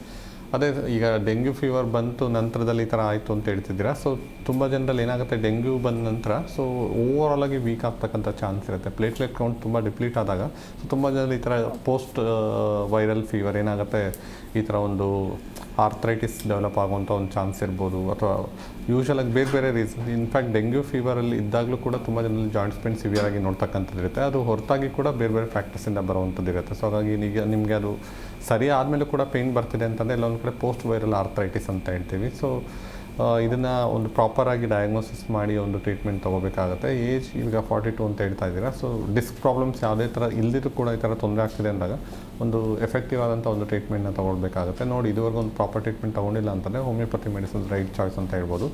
ಅದೇ ಈಗ ಡೆಂಗ್ಯೂ ಫೀವರ್ ಬಂತು ನಂತರದಲ್ಲಿ ಈ ಥರ ಆಯಿತು ಅಂತ ಹೇಳ್ತಿದ್ದೀರಾ? ಸೊ ತುಂಬ ಜನರಲ್ಲಿ ಏನಾಗುತ್ತೆ, ಡೆಂಗ್ಯೂ ಬಂದ ನಂತರ ಸೊ ಓವರಾಲ್ ಆಗಿ ವೀಕ್ ಆಗ್ತಕ್ಕಂಥ ಚಾನ್ಸ್ ಇರುತ್ತೆ. ಪ್ಲೇಟ್ಲೆಟ್ ಕೌಂಟ್ ತುಂಬ ಡಿಪ್ಲೀಟ್ ಆದಾಗ ಸೊ ತುಂಬ ಜನರಲ್ಲಿ ಈ ಥರ ಪೋಸ್ಟ್ ವೈರಲ್ ಫೀವರ್ ಏನಾಗುತ್ತೆ, ಈ ಥರ ಒಂದು ಆರ್ಥ್ರೈಟಿಸ್ ಡೆವಲಪ್ ಆಗುವಂಥ ಒಂದು ಚಾನ್ಸ್ ಇರ್ಬೋದು, ಅಥವಾ ಯೂಶ್ವಲಾಗಿ ಬೇರೆ ಬೇರೆ ರೀಸನ್ ಇನ್ಫ್ಯಾಕ್ಟ್ ಡೆಂಗ್ಯೂ ಫೀವರಲ್ಲಿ ಇದ್ದಾಗಲೂ ಕೂಡ ತುಂಬ ಜನರಲ್ಲಿ ಜಾಯಿಂಟ್ಸ್ ಪೇನ್ ಸಿವಿಯರ್ ಆಗಿ ನೋಡ್ತಕ್ಕಂಥದ್ದು ಇರುತ್ತೆ ಅದು ಹೊರತಾಗಿ ಕೂಡ ಬೇರೆ ಬೇರೆ ಫ್ಯಾಕ್ಟರ್ಸಿಂದ ಬರುವಂಥದ್ದು ಇರುತ್ತೆ ಸೊ ಹಾಗಾಗಿ ಈಗ ನಿಮಗೆ ಅದು ಸರಿ ಆದಮೇಲೆ ಕೂಡ ಪೇಯ್ನ್ ಬರ್ತಿದೆ ಅಂತಂದರೆ ಎಲ್ಲೊಂದು ಕಡೆ ಪೋಸ್ಟ್ ವೈರಲ್ ಆರ್ಥ್ರೈಟಿಸ್ ಅಂತ ಹೇಳ್ತೀವಿ. ಸೊ ಇದನ್ನು ಒಂದು ಪ್ರಾಪರಾಗಿ ಡಯಾಗ್ನೋಸಿಸ್ ಮಾಡಿ ಒಂದು ಟ್ರೀಟ್ಮೆಂಟ್ ತೊಗೋಬೇಕಾಗುತ್ತೆ. ಏಜ್ ಈಗ ಫಾರ್ಟಿ ಟು ಅಂತ ಹೇಳ್ತಾ ಇದ್ದೀರಾ. ಸೊ ಡಿಸ್ಕ್ ಪ್ರಾಬ್ಲಮ್ಸ್ ಯಾವುದೇ ಥರ ಇಲ್ದಿದ್ರು ಕೂಡ ಈ ಥರ ತೊಂದರೆ ಆಗ್ತಿದೆ ಅಂದಾಗ ಒಂದು ಎಫೆಕ್ಟಿವ್ ಆದಂಥ ಒಂದು ಟ್ರೀಟ್ಮೆಂಟ್ನ ತೊಗೊಳ್ಬೇಕಾಗುತ್ತೆ. ನೋಡಿ, ಇದುವರೆಗೂ ಒಂದು ಪ್ರಾಪರ್ ಟ್ರೀಟ್ಮೆಂಟ್ ತೊಗೊಂಡಿಲ್ಲ ಅಂತಂದರೆ ಹೋಮಿಯೋಪತಿ ಮೆಡಿಸಿನ್ಸ್ ರೈಟ್ ಚಾಯ್ಸ್ ಅಂತ ಹೇಳ್ಬೋದು.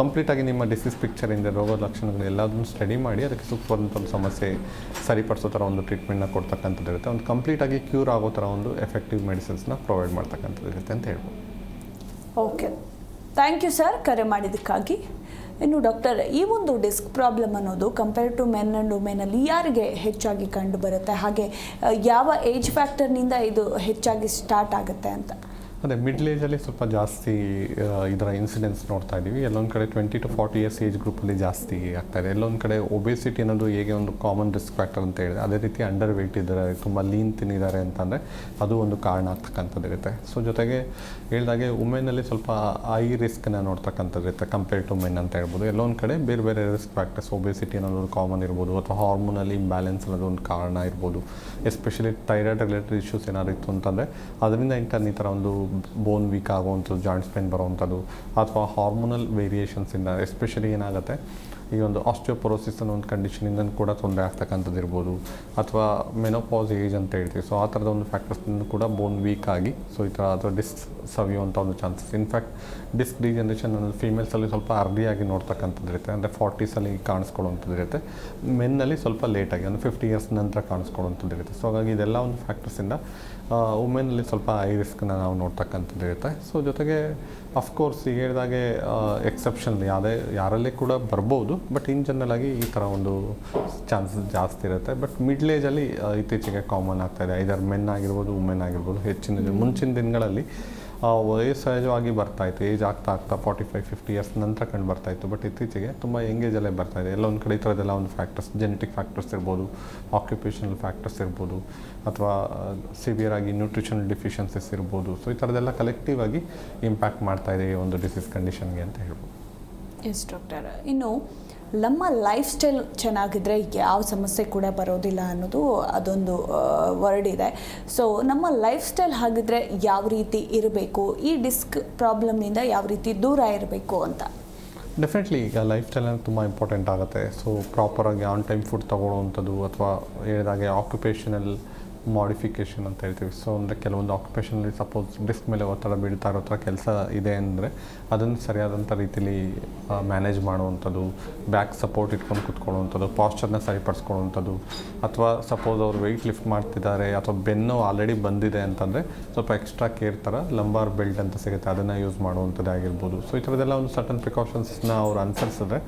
ಕಂಪ್ಲೀಟಾಗಿ ನಿಮ್ಮ ಡಿಸೀಸ್ ಪಿಕ್ಚರಿಂದ ರೋಗದ ಲಕ್ಷಣಗಳು ಎಲ್ಲದನ್ನು ಸ್ಟಡಿ ಮಾಡಿ ಅದಕ್ಕೆ ಸೂಕ್ತವಾದಂಥ ಒಂದು ಸಮಸ್ಯೆ ಸರಿಪಡಿಸೋ ಥರ ಒಂದು ಟ್ರೀಟ್ಮೆಂಟ್ನ ಕೊಡ್ತಕ್ಕಂಥದ್ದು ಇರುತ್ತೆ. ಒಂದು ಕಂಪ್ಲೀಟಾಗಿ ಕ್ಯೂರ್ ಆಗೋ ಥರ ಒಂದು ಎಫೆಕ್ಟಿವ್ ಮೆಡಿಸಿನ್ಸ್ನ ಪ್ರೊವೈಡ್ ಮಾಡ್ತಕ್ಕಂಥದ್ದು ಇರುತ್ತೆ ಅಂತ ಹೇಳ್ಬೋದು. ಓಕೆ ಥ್ಯಾಂಕ್ ಯು ಸರ್ ಕರೆ ಮಾಡಿದ್ದಕ್ಕಾಗಿ. ಇನ್ನು ಡಾಕ್ಟರ್, ಈ ಒಂದು ಡಿಸ್ಕ್ ಪ್ರಾಬ್ಲಮ್ ಅನ್ನೋದು ಕಂಪೇರ್ ಟು ಮೆನ್ ಆ್ಯಂಡ್ ವುಮೆನಲ್ಲಿ ಯಾರಿಗೆ ಹೆಚ್ಚಾಗಿ ಕಂಡು ಬರುತ್ತೆ ಹಾಗೆ ಯಾವ ಏಜ್ ಫ್ಯಾಕ್ಟರ್ನಿಂದ ಇದು ಹೆಚ್ಚಾಗಿ ಸ್ಟಾರ್ಟ್ ಆಗುತ್ತೆ ಅಂತ? ಅದೇ ಮಿಡ್ಲ್ ಏಜಲ್ಲಿ ಸ್ವಲ್ಪ ಜಾಸ್ತಿ ಇದರ ಇನ್ಸಿಡೆನ್ಸ್ ನೋಡ್ತಾ ಇದ್ದೀವಿ ಎಲ್ಲೊಂದು ಕಡೆ twenty to forty years age ಗ್ರೂಪಲ್ಲಿ ಜಾಸ್ತಿ ಆಗ್ತಾ ಇದೆ. ಎಲ್ಲೊಂದು ಕಡೆ ಒಬೆಸಿಟಿ ಅನ್ನೋದು ಹೇಗೆ ಒಂದು ಕಾಮನ್ ರಿಸ್ಕ್ ಫ್ಯಾಕ್ಟರ್ ಅಂತ ಹೇಳಿದೆ ಅದೇ ರೀತಿ ಅಂಡರ್ ವೆಯ್ಟ್ ಇದ್ದಾರೆ, ತುಂಬ ಲೀನ್ ತಿನ್ನಿದ್ದಾರೆ ಅಂತಂದರೆ ಅದು ಒಂದು ಕಾರಣ ಆಗ್ತಕ್ಕಂಥದ್ದಿರುತ್ತೆ ಸೊ ಜೊತೆಗೆ ಹೇಳಿದಾಗೆ ವುಮೆನಲ್ಲಿ ಸ್ವಲ್ಪ ಐ ರಿಸ್ಕ್ನ ನೋಡ್ತಕ್ಕಂಥದ್ದಿರುತ್ತೆ ಕಂಪೇರ್ ಟು ಮೆನ್ ಅಂತ ಹೇಳ್ಬೋದು. ಎಲ್ಲೊಂದು ಕಡೆ ಬೇರೆ ಬೇರೆ ರಿಸ್ಕ್ ಫ್ಯಾಕ್ಟರ್ಸ್ ಒಬೆಸಿಟಿ ಅನ್ನೋದು ಕಾಮನ್ ಇರ್ಬೋದು, ಅಥವಾ ಹಾರ್ಮೋನಲ್ಲಿ ಇಂಬ್ಯಾಲೆನ್ಸ್ ಅನ್ನೋದು ಒಂದು ಕಾರಣ ಇರ್ಬೋದು. ಎಸ್ಪೆಷಲಿ ಥೈರಾಯ್ಡ್ ರಿಲೇಟೆಡ್ ಇಶ್ಯೂಸ್ ಏನಾದ್ರು ಇತ್ತು ಅಂತಂದರೆ, ಅದರಿಂದ ಇಂಟರ್ನ್ ಈ ಥರ ಒಂದು ಬೋನ್ ವೀಕ್ ಆಗುವಂಥದ್ದು ಜಾಯಿಂಟ್ಸ್ ಪೇನ್ ಬರುವಂಥದ್ದು ಅಥವಾ ಹಾರ್ಮೋನಲ್ ವೇರಿಯೇಷನ್ಸಿಂದ ಎಸ್ಪೆಷಲಿ ಏನಾಗುತ್ತೆ, ಈ ಒಂದು ಆಸ್ಟಿಯೋಪೊರೋಸಿಸ್ ಅನ್ನೋ ಒಂದು ಕಂಡೀಷನಿಂದ ಕೂಡ ತೊಂದರೆ ಆಗ್ತಕ್ಕಂಥದ್ದು ಇರ್ಬೋದು. ಅಥವಾ ಮೆನೋಪಾಸ್ ಏಜ್ ಅಂತ ಹೇಳ್ತೀವಿ. ಸೊ ಆ ಥರದ ಒಂದು ಫ್ಯಾಕ್ಟರ್ಸ್ನಿಂದ ಕೂಡ ಬೋನ್ ವೀಕ್ ಆಗಿ ಸೊ ಈ ಥರ ಅಥವಾ ಡಿಸ್ಕ್ ಸವಿಯುವಂಥ ಒಂದು ಚಾನ್ಸಸ್ ಇನ್ಫ್ಯಾಕ್ಟ್ ಡಿಸ್ಕ್ ಡಿಜನರೇಷನ್ ಅನ್ನೋದು ಫೀಮೇಲ್ಸಲ್ಲಿ ಸ್ವಲ್ಪ ಅರ್ಲಿಯಾಗಿ ನೋಡ್ತಕ್ಕಂಥದ್ದು ಇರುತ್ತೆ. ಅಂದರೆ ಫಾರ್ಟೀಸಲ್ಲಿ ಕಾಣಿಸ್ಕೊಳ್ಳುವಂಥದ್ದು ಇರುತ್ತೆ. ಮೆನ್ನಲ್ಲಿ ಸ್ವಲ್ಪ ಲೇಟಾಗಿ ಅಂದರೆ ಫಿಫ್ಟಿ ಇಯರ್ಸ್ ನಂತರ ಕಾಣಿಸ್ಕೊಳ್ಳುವಂಥದ್ದು ಇರುತ್ತೆ. ಸೊ ಹಾಗಾಗಿ ಇದೆಲ್ಲ ಒಂದು ಫ್ಯಾಕ್ಟರ್ಸಿಂದ ವುಮೆನಲ್ಲಿ ಸ್ವಲ್ಪ ಐ ರಿಸ್ಕ್ನ ನಾವು ನೋಡ್ತಕ್ಕಂಥದ್ದು ಇರುತ್ತೆ. ಸೊ ಜೊತೆಗೆ ಅಫ್ಕೋರ್ಸ್ ಈಗ ಹೇಳಿದಾಗೆ ಎಕ್ಸೆಪ್ಷನ್ ಯಾವುದೇ ಯಾರಲ್ಲೇ ಕೂಡ ಬರ್ಬೋದು ಬಟ್ ಇನ್ ಜನರಲ್ ಆಗಿ ಈ ಥರ ಒಂದು ಚಾನ್ಸಸ್ ಜಾಸ್ತಿ ಇರುತ್ತೆ. ಬಟ್ ಮಿಡ್ಲ್ ಏಜಲ್ಲಿ ಇತ್ತೀಚೆಗೆ ಕಾಮನ್ ಆಗ್ತಾಯಿದೆ ಐದರ್ ಮೆನ್ ಆಗಿರ್ಬೋದು ವುಮೆನ್ ಆಗಿರ್ಬೋದು, ಹೆಚ್ಚಿನ, ಮುಂಚಿನ ದಿನಗಳಲ್ಲಿ ಆ, ವಯಸ್ಸು ಸಹಜವಾಗಿ ಬರ್ತಾ ಇತ್ತು ಏಜ್ ಆಗ್ತಾ ಆಗ್ತಾ ಫಾರ್ಟಿ ಫೈವ್ ಫಿಫ್ಟಿ ಇಯರ್ಸ್ ನಂತರ ಕಂಡು ಬರ್ತಾ ಇತ್ತು. ಬಟ್ ಇತ್ತೀಚೆಗೆ ತುಂಬ ಬರ್ತಾ ಇದೆ. ಎಲ್ಲ ಒಂದು ಕಡೆ ಈ ಥರದ್ದೆಲ್ಲ ಒಂದು ಫ್ಯಾಕ್ಟರ್ಸ್ ಜೆನೆಟಿಕ್ ಫ್ಯಾಕ್ಟರ್ಸ್ ಇರ್ಬೋದು ಆಕ್ಯುಪೇಷನಲ್ ಫ್ಯಾಕ್ಟರ್ಸ್ ಇರ್ಬೋದು ಅಥವಾ ಸಿವಿಯರ್ ಆಗಿ ನ್ಯೂಟ್ರಿಷನಲ್ ಡಿಫಿಷಿಯನ್ಸಸ್ ಇರ್ಬೋದು. ಸೊ ಈ ಥರದ್ದೆಲ್ಲ ಕಲೆಕ್ಟಿವ್ ಆಗಿ ಇಂಪ್ಯಾಕ್ಟ್ ಮಾಡ್ತಾ ಇದೆ ಈ ಒಂದು ಡಿಸೀಸ್ ಕಂಡೀಷನ್ಗೆ ಅಂತ ಹೇಳ್ಬೋದು. ಎಸ್ ಡಾಕ್ಟರ್ ಇನ್ನು ನಮ್ಮ ಲೈಫ್ ಸ್ಟೈಲ್ ಚೆನ್ನಾಗಿದ್ರೆ ಯಾವ ಸಮಸ್ಯೆ ಕೂಡ ಬರೋದಿಲ್ಲ ಅನ್ನೋದು ಅದೊಂದು ವರ್ಡ್ ಇದೆ. ಸೊ ನಮ್ಮ ಲೈಫ್ ಸ್ಟೈಲ್ ಹಾಗಿದ್ರೆ ಯಾವ ರೀತಿ ಇರಬೇಕು? ಈ ಡಿಸ್ಕ್ ಪ್ರಾಬ್ಲಮ್ನಿಂದ ಯಾವ ರೀತಿ ದೂರ ಇರಬೇಕು ಅಂತ? ಡೆಫಿನೆಟ್ಲಿ ಈಗ ಲೈಫ್ ಸ್ಟೈಲ್ ತುಂಬ ಇಂಪಾರ್ಟೆಂಟ್ ಆಗುತ್ತೆ. ಸೊ ಪ್ರಾಪರಾಗಿ ಆನ್ ಟೈಮ್ ಫುಡ್ ತೊಗೊಳ್ಳೋವಂಥದ್ದು ಅಥವಾ ಹೇಳಿದಾಗೆ ಆಕ್ಯುಪೇಷನಲ್ ಮಾಡಿಫಿಕೇಷನ್ ಅಂತ ಹೇಳ್ತೀವಿ. ಸೊ ಅಂದರೆ ಕೆಲವೊಂದು ಆಕ್ಯುಪೇಷನಲ್ಲಿ ಸಪೋಸ್ ಡಿಸ್ಕ್ ಮೇಲೆ ಒತ್ತಡ ಬೀಳ್ತಾ ಇರೋ ಥರ ಕೆಲಸ ಇದೆ ಅಂದರೆ ಅದನ್ನು ಸರಿಯಾದಂಥ ರೀತಿಲಿ ಮ್ಯಾನೇಜ್ ಮಾಡುವಂಥದ್ದು ಬ್ಯಾಕ್ ಸಪೋರ್ಟ್ ಇಟ್ಕೊಂಡು ಕುತ್ಕೊಳ್ಳುವಂಥದ್ದು ಪಾಸ್ಚರ್ನ ಸರಿಪಡಿಸ್ಕೊಳ್ಳುವಂಥದ್ದು, ಅಥವಾ ಸಪೋಸ್ ಅವ್ರು ವೆಯ್ಟ್ ಲಿಫ್ಟ್ ಮಾಡ್ತಿದ್ದಾರೆ ಅಥವಾ ಬೆನ್ನು ಆಲ್ರೆಡಿ ಬಂದಿದೆ ಅಂತಂದರೆ ಸ್ವಲ್ಪ ಎಕ್ಸ್ಟ್ರಾ ಕೇರ್ ಥರ ಲಂಬಾರ್ ಬೆಲ್ಟ್ ಅಂತ ಸಿಗುತ್ತೆ. ಅದನ್ನು ಯೂಸ್ ಮಾಡುವಂಥದ್ದು ಆಗಿರ್ಬೋದು. ಸೊ ಈ ಥರದ್ದೆಲ್ಲ ಒಂದು ಸರ್ಟನ್ ಪ್ರಿಕಾಷನ್ಸ್ನ ಅವ್ರು ಅನುಸರಿಸಿದ್ರೆ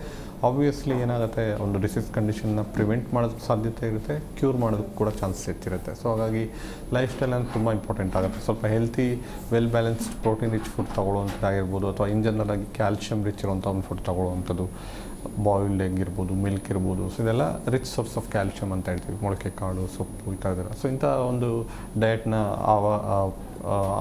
ಆಬ್ವಿಯಸ್ಲಿ ಏನಾಗುತ್ತೆ, ಒಂದು ಡಿಸೀಸ್ ಕಂಡೀಷನ್ನ ಪ್ರಿವೆಂಟ್ ಮಾಡೋದಕ್ಕೆ ಸಾಧ್ಯತೆ ಇರುತ್ತೆ ಕ್ಯೂರ್ ಮಾಡೋದಕ್ಕೆ ಕೂಡ ಚಾನ್ಸಸ್ ಹೆಚ್ಚಿರುತ್ತೆ. ಸೊ ಹಾಗಾಗಿ ಲೈಫ್ ಸ್ಟೈಲ್ ಅನ್ನೋದು ತುಂಬ ಇಂಪಾರ್ಟೆಂಟ್ ಆಗುತ್ತೆ. ಸ್ವಲ್ಪ healthy well balanced protein rich food ತೊಗೊಳ್ಳುವಂಥದ್ದಾಗಿರ್ಬೋದು ಅಥವಾ ಇನ್ ಜನರಲ್ ಆಗಿ ಕ್ಯಾಲ್ಶಿಯಂ ರಿಚ್ ಇರುವಂಥ ಒಂದು ಫುಡ್ ತೊಗೊಳ್ಳುವಂಥದ್ದು ಬಾಯ್ಲ್ಡ್ ಎಗ್ ಇರ್ಬೋದು ಮಿಲ್ಕ್ ಇರ್ಬೋದು. ಸೊ ಇದೆಲ್ಲ ರಿಚ್ ಸೋರ್ಸ್ ಆಫ್ ಕ್ಯಾಲ್ಶಿಯಂ ಅಂತ ಹೇಳ್ತೀವಿ. ಮೊಳಕೆ ಕಾಳು, ಸೊಪ್ಪು, ಈ ಥರದ್ದೆಲ್ಲ. ಸೊ ಇಂಥ ಒಂದು ಡಯಟ್ನ ಆವ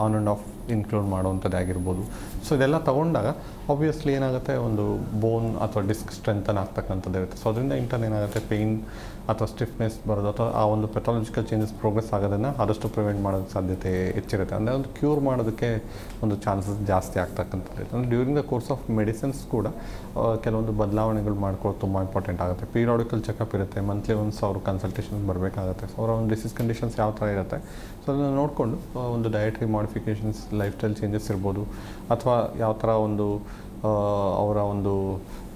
ಆನ್ ಆ್ಯಂಡ್ ಆಫ್ ಇನ್ಕ್ಲೂಡ್ ಮಾಡುವಂಥದ್ದಾಗಿರ್ಬೋದು ಸೊ ಇದೆಲ್ಲ ತೊಗೊಂಡಾಗ ಆಬ್ವಿಯಸ್ಲಿ ಏನಾಗುತ್ತೆ ಒಂದು ಬೋನ್ ಅಥವಾ ಡಿಸ್ಕ್ ಸ್ಟ್ರೆಂಥನ್ ಆಗ್ತಕ್ಕಂಥದ್ದು ಇರುತ್ತೆ. ಸೊ ಅದರಿಂದ ಇಂಟರ್ನ್ ಏನಾಗುತ್ತೆ? ಪೇಯ್ನ್ ಅಥವಾ ಸ್ಟಿಫ್ನೆಸ್ ಬರೋದು ಅಥವಾ ಆ ಒಂದು ಪೆಥಾಲಜಿಕಲ್ ಚೇಂಜಸ್ ಪ್ರೋಗ್ರೆಸ್ ಆಗೋದನ್ನು ಆದಷ್ಟು ಪ್ರಿವೆಂಟ್ ಮಾಡೋದಕ್ಕೆ ಸಾಧ್ಯತೆ ಹೆಚ್ಚಿರುತ್ತೆ. ಅಂದರೆ ಒಂದು ಕ್ಯೂರ್ ಮಾಡೋದಕ್ಕೆ ಒಂದು ಚಾನ್ಸಸ್ ಜಾಸ್ತಿ ಆಗ್ತಕ್ಕಂಥದ್ದು ಅಂದರೆ during the course of medicines ಕೂಡ ಕೆಲವೊಂದು ಬದಲಾವಣೆಗಳು ಮಾಡ್ಕೊಳ್ಳೋದು ತುಂಬ ಇಂಪಾರ್ಟೆಂಟ್ ಆಗುತ್ತೆ. ಪೀರಿಯಾಡಿಕಲ್ ಚೆಕಪ್ ಇರುತ್ತೆ ಮಂತ್ಲಿ ಒನ್ಸ್ ಅವರು ಕನ್ಸಲ್ಟೇಷನ್ ಬರಬೇಕಾಗುತ್ತೆ. ಅವರ ಒಂದು ಡಿಸೀಸ್ ಕಂಡೀಷನ್ಸ್ ಯಾವ ಥರ ಇರುತ್ತೆ? ಸೊ ಅದನ್ನು ನೋಡಿಕೊಂಡು ಒಂದು dietary modifications lifestyle changes ಇರ್ಬೋದು, ಅಥವಾ ಯಾವ ಥರ ಒಂದು ಅವರ ಒಂದು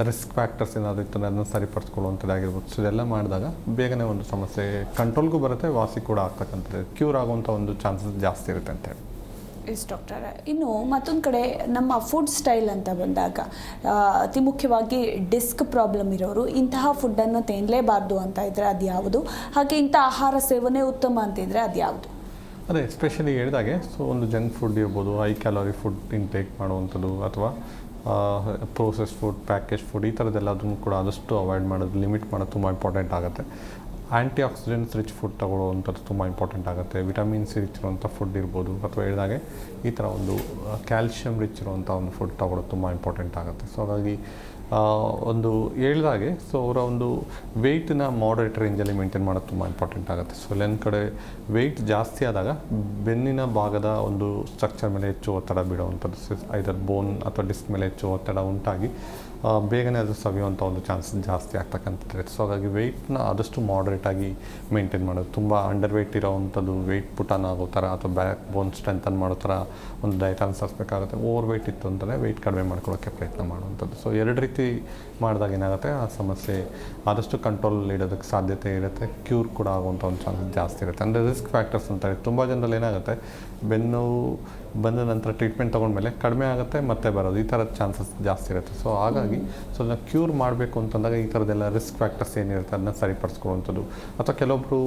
ರಿಸ್ಕ್ ಫ್ಯಾಕ್ಟರ್ಸ್ ಏನಾದರೂ ಇತ್ತು ಅದನ್ನು ಸರಿಪಡಿಸ್ಕೊಳ್ಳುವಂಥದ್ದಾಗಿರ್ಬೋದು ಸೊ ಇದೆಲ್ಲ ಮಾಡಿದಾಗ ಬೇಗನೆ ಒಂದು ಸಮಸ್ಯೆ ಕಂಟ್ರೋಲ್ಗೂ ಬರುತ್ತೆ, ವಾಸಿ ಕೂಡ ಆಗ್ತಕ್ಕಂಥದ್ದು. ಕ್ಯೂರ್ ಆಗುವಂಥ ಒಂದು ಚಾನ್ಸಸ್ ಜಾಸ್ತಿ ಇರುತ್ತೆ ಅಂತೇಳಿ ಎಸ್ ಡಾಕ್ಟರ್. ಇನ್ನು ಮತ್ತೊಂದು ಕಡೆ ನಮ್ಮ ಫುಡ್ ಸ್ಟೈಲ್ ಅಂತ ಬಂದಾಗ ಅತಿ ಮುಖ್ಯವಾಗಿ ಡಿಸ್ಕ್ ಪ್ರಾಬ್ಲಮ್ ಇರೋರು ಇಂತಹ ಫುಡ್ಡನ್ನು ತಿನ್ನಲೇಬಾರ್ದು ಅಂತ ಇದ್ದರೆ ಅದು ಯಾವುದು ಹಾಗೆ ಇಂಥ ಆಹಾರ ಸೇವನೆ ಉತ್ತಮ ಅಂತಿದ್ರೆ ಅದು ಯಾವುದು ಅದೇ ಎಸ್ಪೆಷಲಿ ಹೇಳಿದಾಗೆ ಸೊ ಒಂದು ಜಂಕ್ ಫುಡ್ ಇರ್ಬೋದು ಹೈ ಕ್ಯಾಲೋರಿ ಫುಡ್ ಇಂಟೇಕ್ ಮಾಡುವಂಥದ್ದು, ಅಥವಾ ಪ್ರೋಸೆಸ್ ಫುಡ್ ಪ್ಯಾಕೇಜ್ ಫುಡ್ ಈ ಥರದ್ದೆಲ್ಲ ಅದನ್ನು ಕೂಡ ಆದಷ್ಟು ಅವಾಯ್ಡ್ ಮಾಡೋದು ಲಿಮಿಟ್ ಮಾಡೋದು ತುಂಬ ಇಂಪಾರ್ಟೆಂಟ್ ಆಗುತ್ತೆ. ಆ್ಯಂಟಿ ಆಕ್ಸಿಡೆಂಟ್ಸ್ ರಿಚ್ ಫುಡ್ ತಗೊಳ್ಳುವಂಥದ್ದು ತುಂಬ ಇಂಪಾರ್ಟೆಂಟ್ ಆಗುತ್ತೆ. ವಿಟಮಿನ್ಸ್ ರಿಚ್ ಇರುವಂಥ ಫುಡ್ ಇರ್ಬೋದು, ಅಥವಾ ಹೇಳಿದಾಗೆ, ಈ ಥರ ಒಂದು ಕ್ಯಾಲ್ಶಿಯಂ ರಿಚ್ ಇರುವಂಥ ಒಂದು ಫುಡ್ ತಗೊಳ್ಳೋದು ತುಂಬ ಇಂಪಾರ್ಟೆಂಟ್ ಆಗುತ್ತೆ. ಸೊ ಹಾಗಾಗಿ ಒಂದು ಹೇಳ್ದಾಗೆ ಸೊ ಅವರ ಒಂದು ವೆಯ್ಟ್ನ ಮಾಡರೇಟ್ ರೇಂಜಲ್ಲಿ ಮೇಂಟೈನ್ ಮಾಡೋದು ತುಂಬ ಇಂಪಾರ್ಟೆಂಟ್ ಆಗುತ್ತೆ. ಸೊ ಇಲ್ಲೊಂದು ಕಡೆ ವೆಯ್ಟ್ ಜಾಸ್ತಿ ಆದಾಗ ಬೆನ್ನಿನ ಭಾಗದ ಒಂದು ಸ್ಟ್ರಕ್ಚರ್ ಮೇಲೆ ಹೆಚ್ಚು ಒತ್ತಡ ಬೀಳುವಂಥದ್ದು ಐದರ್ ಬೋನ್ ಅಥವಾ ಡಿಸ್ಕ್ ಮೇಲೆ ಹೆಚ್ಚು ಒತ್ತಡ ಉಂಟಾಗಿ ಬೇಗನೆ ಅದು ಸವಿಯುವಂಥ ಒಂದು ಚಾನ್ಸಸ್ ಜಾಸ್ತಿ ಆಗ್ತಕ್ಕಂಥದ್ದು. ಸೊ ಹಾಗಾಗಿ ವೆಯ್ಟ್ನ ಆದಷ್ಟು ಮಾಡ್ರೇಟಾಗಿ ಮೇಂಟೈನ್ ಮಾಡೋದು. ತುಂಬ ಅಂಡರ್ ವೆಯ್ಟ್ ಇರೋವಂಥದ್ದು ವೆಯ್ಟ್ ಪುಟಾನ ಆಗೋ ಥರ ಅಥವಾ ಬ್ಯಾಕ್ ಬೋನ್ ಸ್ಟ್ರೆಂತನ್ ಮಾಡೋ ಥರ ಒಂದು ಡಯಟ್ ಅನುಸರಿಸ್ಬೇಕಾಗುತ್ತೆ ಓವರ್ ವೆಯ್ಟ್ ಇತ್ತು ಅಂತಂದರೆ ವೆಯ್ಟ್ ಕಡಿಮೆ ಮಾಡ್ಕೊಳ್ಳೋಕ್ಕೆ ಪ್ರಯತ್ನ ಮಾಡುವಂಥದ್ದು. ಸೊ ಎರಡು ರೀತಿ ಮಾಡಿದಾಗ ಏನಾಗುತ್ತೆ? ಆ ಸಮಸ್ಯೆ ಆದಷ್ಟು ಕಂಟ್ರೋಲ್ ಇಡೋದಕ್ಕೆ ಸಾಧ್ಯತೆ ಇರುತ್ತೆ. ಕ್ಯೂರ್ ಕೂಡ ಆಗುವಂಥ ಒಂದು ಚಾನ್ಸಸ್ ಜಾಸ್ತಿ ಇರುತ್ತೆ. ಅಂದರೆ ರಿಸ್ಕ್ ಫ್ಯಾಕ್ಟರ್ಸ್ ಅಂತಾರೆ ತುಂಬ ಜನರಲ್ಲಿ ಏನಾಗುತ್ತೆ? ಬೆನ್ನು ಬಂದ ನಂತರ ಟ್ರೀಟ್ಮೆಂಟ್ ತೊಗೊಂಡ್ಮೇಲೆ ಕಡಿಮೆ ಆಗುತ್ತೆ, ಮತ್ತೆ ಬರೋದು. ಈ ಥರದ ಚಾನ್ಸಸ್ ಜಾಸ್ತಿ ಇರುತ್ತೆ. ಸೊ ಹಾಗಾಗಿ ಸೊ ಅದನ್ನ ಕ್ಯೂರ್ ಮಾಡಬೇಕು ಅಂತಂದಾಗ ಈ ಥರದ್ದೆಲ್ಲ ರಿಸ್ಕ್ ಫ್ಯಾಕ್ಟರ್ಸ್ ಏನಿರುತ್ತೆ ಅದನ್ನ ಸರಿಪಡಿಸ್ಕೊಳ್ಳುವಂಥದ್ದು. ಅಥವಾ ಕೆಲವೊಬ್ಬರು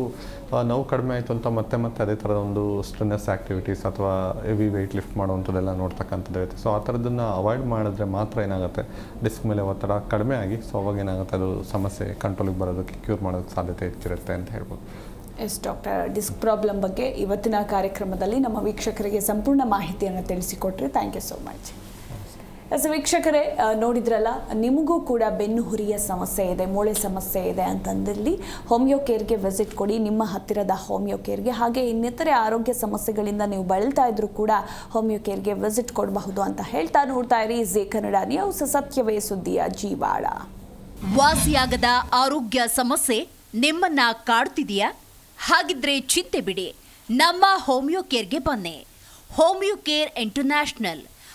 ನೋವು ಕಡಿಮೆ ಆಯಿತು ಅಂತ ಮತ್ತೆ ಮತ್ತೆ ಅದೇ ಥರದ ಒಂದು ಸ್ಟ್ರೆನ್ನೆಸ್ ಆ್ಯಕ್ಟಿವಿಟೀಸ್ ಅಥವಾ ಹೆವಿ ವೆಯ್ಟ್ ಲಿಫ್ಟ್ ಮಾಡುವಂಥದ್ದೆಲ್ಲ ನೋಡ್ತಕ್ಕಂಥದ್ದು ಇರುತ್ತೆ. ಸೊ ಆ ಥರದ್ದನ್ನು ಅವಾಯ್ಡ್ ಮಾಡಿದ್ರೆ ಮಾತ್ರ ಏನಾಗುತ್ತೆ? ಡಿಸ್ಕ್ ಮೇಲೆ ಒತ್ತಡ ಕಡಿಮೆ ಆಗಿ ಸೊ ಅವಾಗ ಏನಾಗುತ್ತೆ? ಅದು ಸಮಸ್ಯೆ ಕಂಟ್ರೋಲಿಗೆ ಬರೋದಕ್ಕೆ ಕ್ಯೂರ್ ಮಾಡೋದಕ್ಕೆ ಸಾಧ್ಯತೆ ಹೆಚ್ಚಿರುತ್ತೆ ಅಂತ ಹೇಳ್ಬೋದು. ಎಸ್, ಡಾಕ್ಟರ್ ಡಿಸ್ಕ್ ಪ್ರಾಬ್ಲಮ್ ಬಗ್ಗೆ ಇವತ್ತಿನ ಕಾರ್ಯಕ್ರಮದಲ್ಲಿ ನಮ್ಮ ವೀಕ್ಷಕರಿಗೆ ಸಂಪೂರ್ಣ ಮಾಹಿತಿಯನ್ನು ತಿಳಿಸಿಕೊಟ್ರಿ. ಥ್ಯಾಂಕ್ ಯು ಸೋ ಮಚ್ ವೀಕ್ಷಕರೇ ನೋಡಿದ್ರಲ್ಲ, ನಿಮಗೂ ಕೂಡ ಬೆನ್ನು ಹುರಿಯ ಸಮಸ್ಯೆ ಇದೆ, ಮೂಳೆ ಸಮಸ್ಯೆ ಇದೆ ಅಂತಂದಲ್ಲಿ ಹೋಮಿಯೋ ಕೇರ್ಗೆ ವಿಸಿಟ್ ಕೊಡಿ, ನಿಮ್ಮ ಹತ್ತಿರದ ಹೋಮಿಯೋ ಕೇರ್ಗೆ. ಹಾಗೆ ಇನ್ನಿತರೆ ಆರೋಗ್ಯ ಸಮಸ್ಯೆಗಳಿಂದ ನೀವು ಬಳಲ್ತಾ ಇದ್ರೂ ಕೂಡ ಹೋಮಿಯೋ ಕೇರ್ಗೆ ವಿಸಿಟ್ ಕೊಡಬಹುದು ಅಂತ ಹೇಳ್ತಾ ನೋಡ್ತಾ ಇರಿ. ಜೇ ಕನ್ನಡ ನ್ಯೂಸ್, ಸತ್ಯವೇ ಸುದ್ದಿಯ ಜೀವಾಳ. ವಾಸಿಯಾಗದ ಆರೋಗ್ಯ ಸಮಸ್ಯೆ ನಿಮ್ಮನ್ನ ಕಾಡ್ತಿದೆಯಾ? ಹಾಗಿದ್ರೆ ಚಿಂತೆ ಬಿಡಿ, ನಮ್ಮ ಹೋಮಿಯೋ ಕೇರ್ಗೆ ಬನ್ನಿ. Homeo care international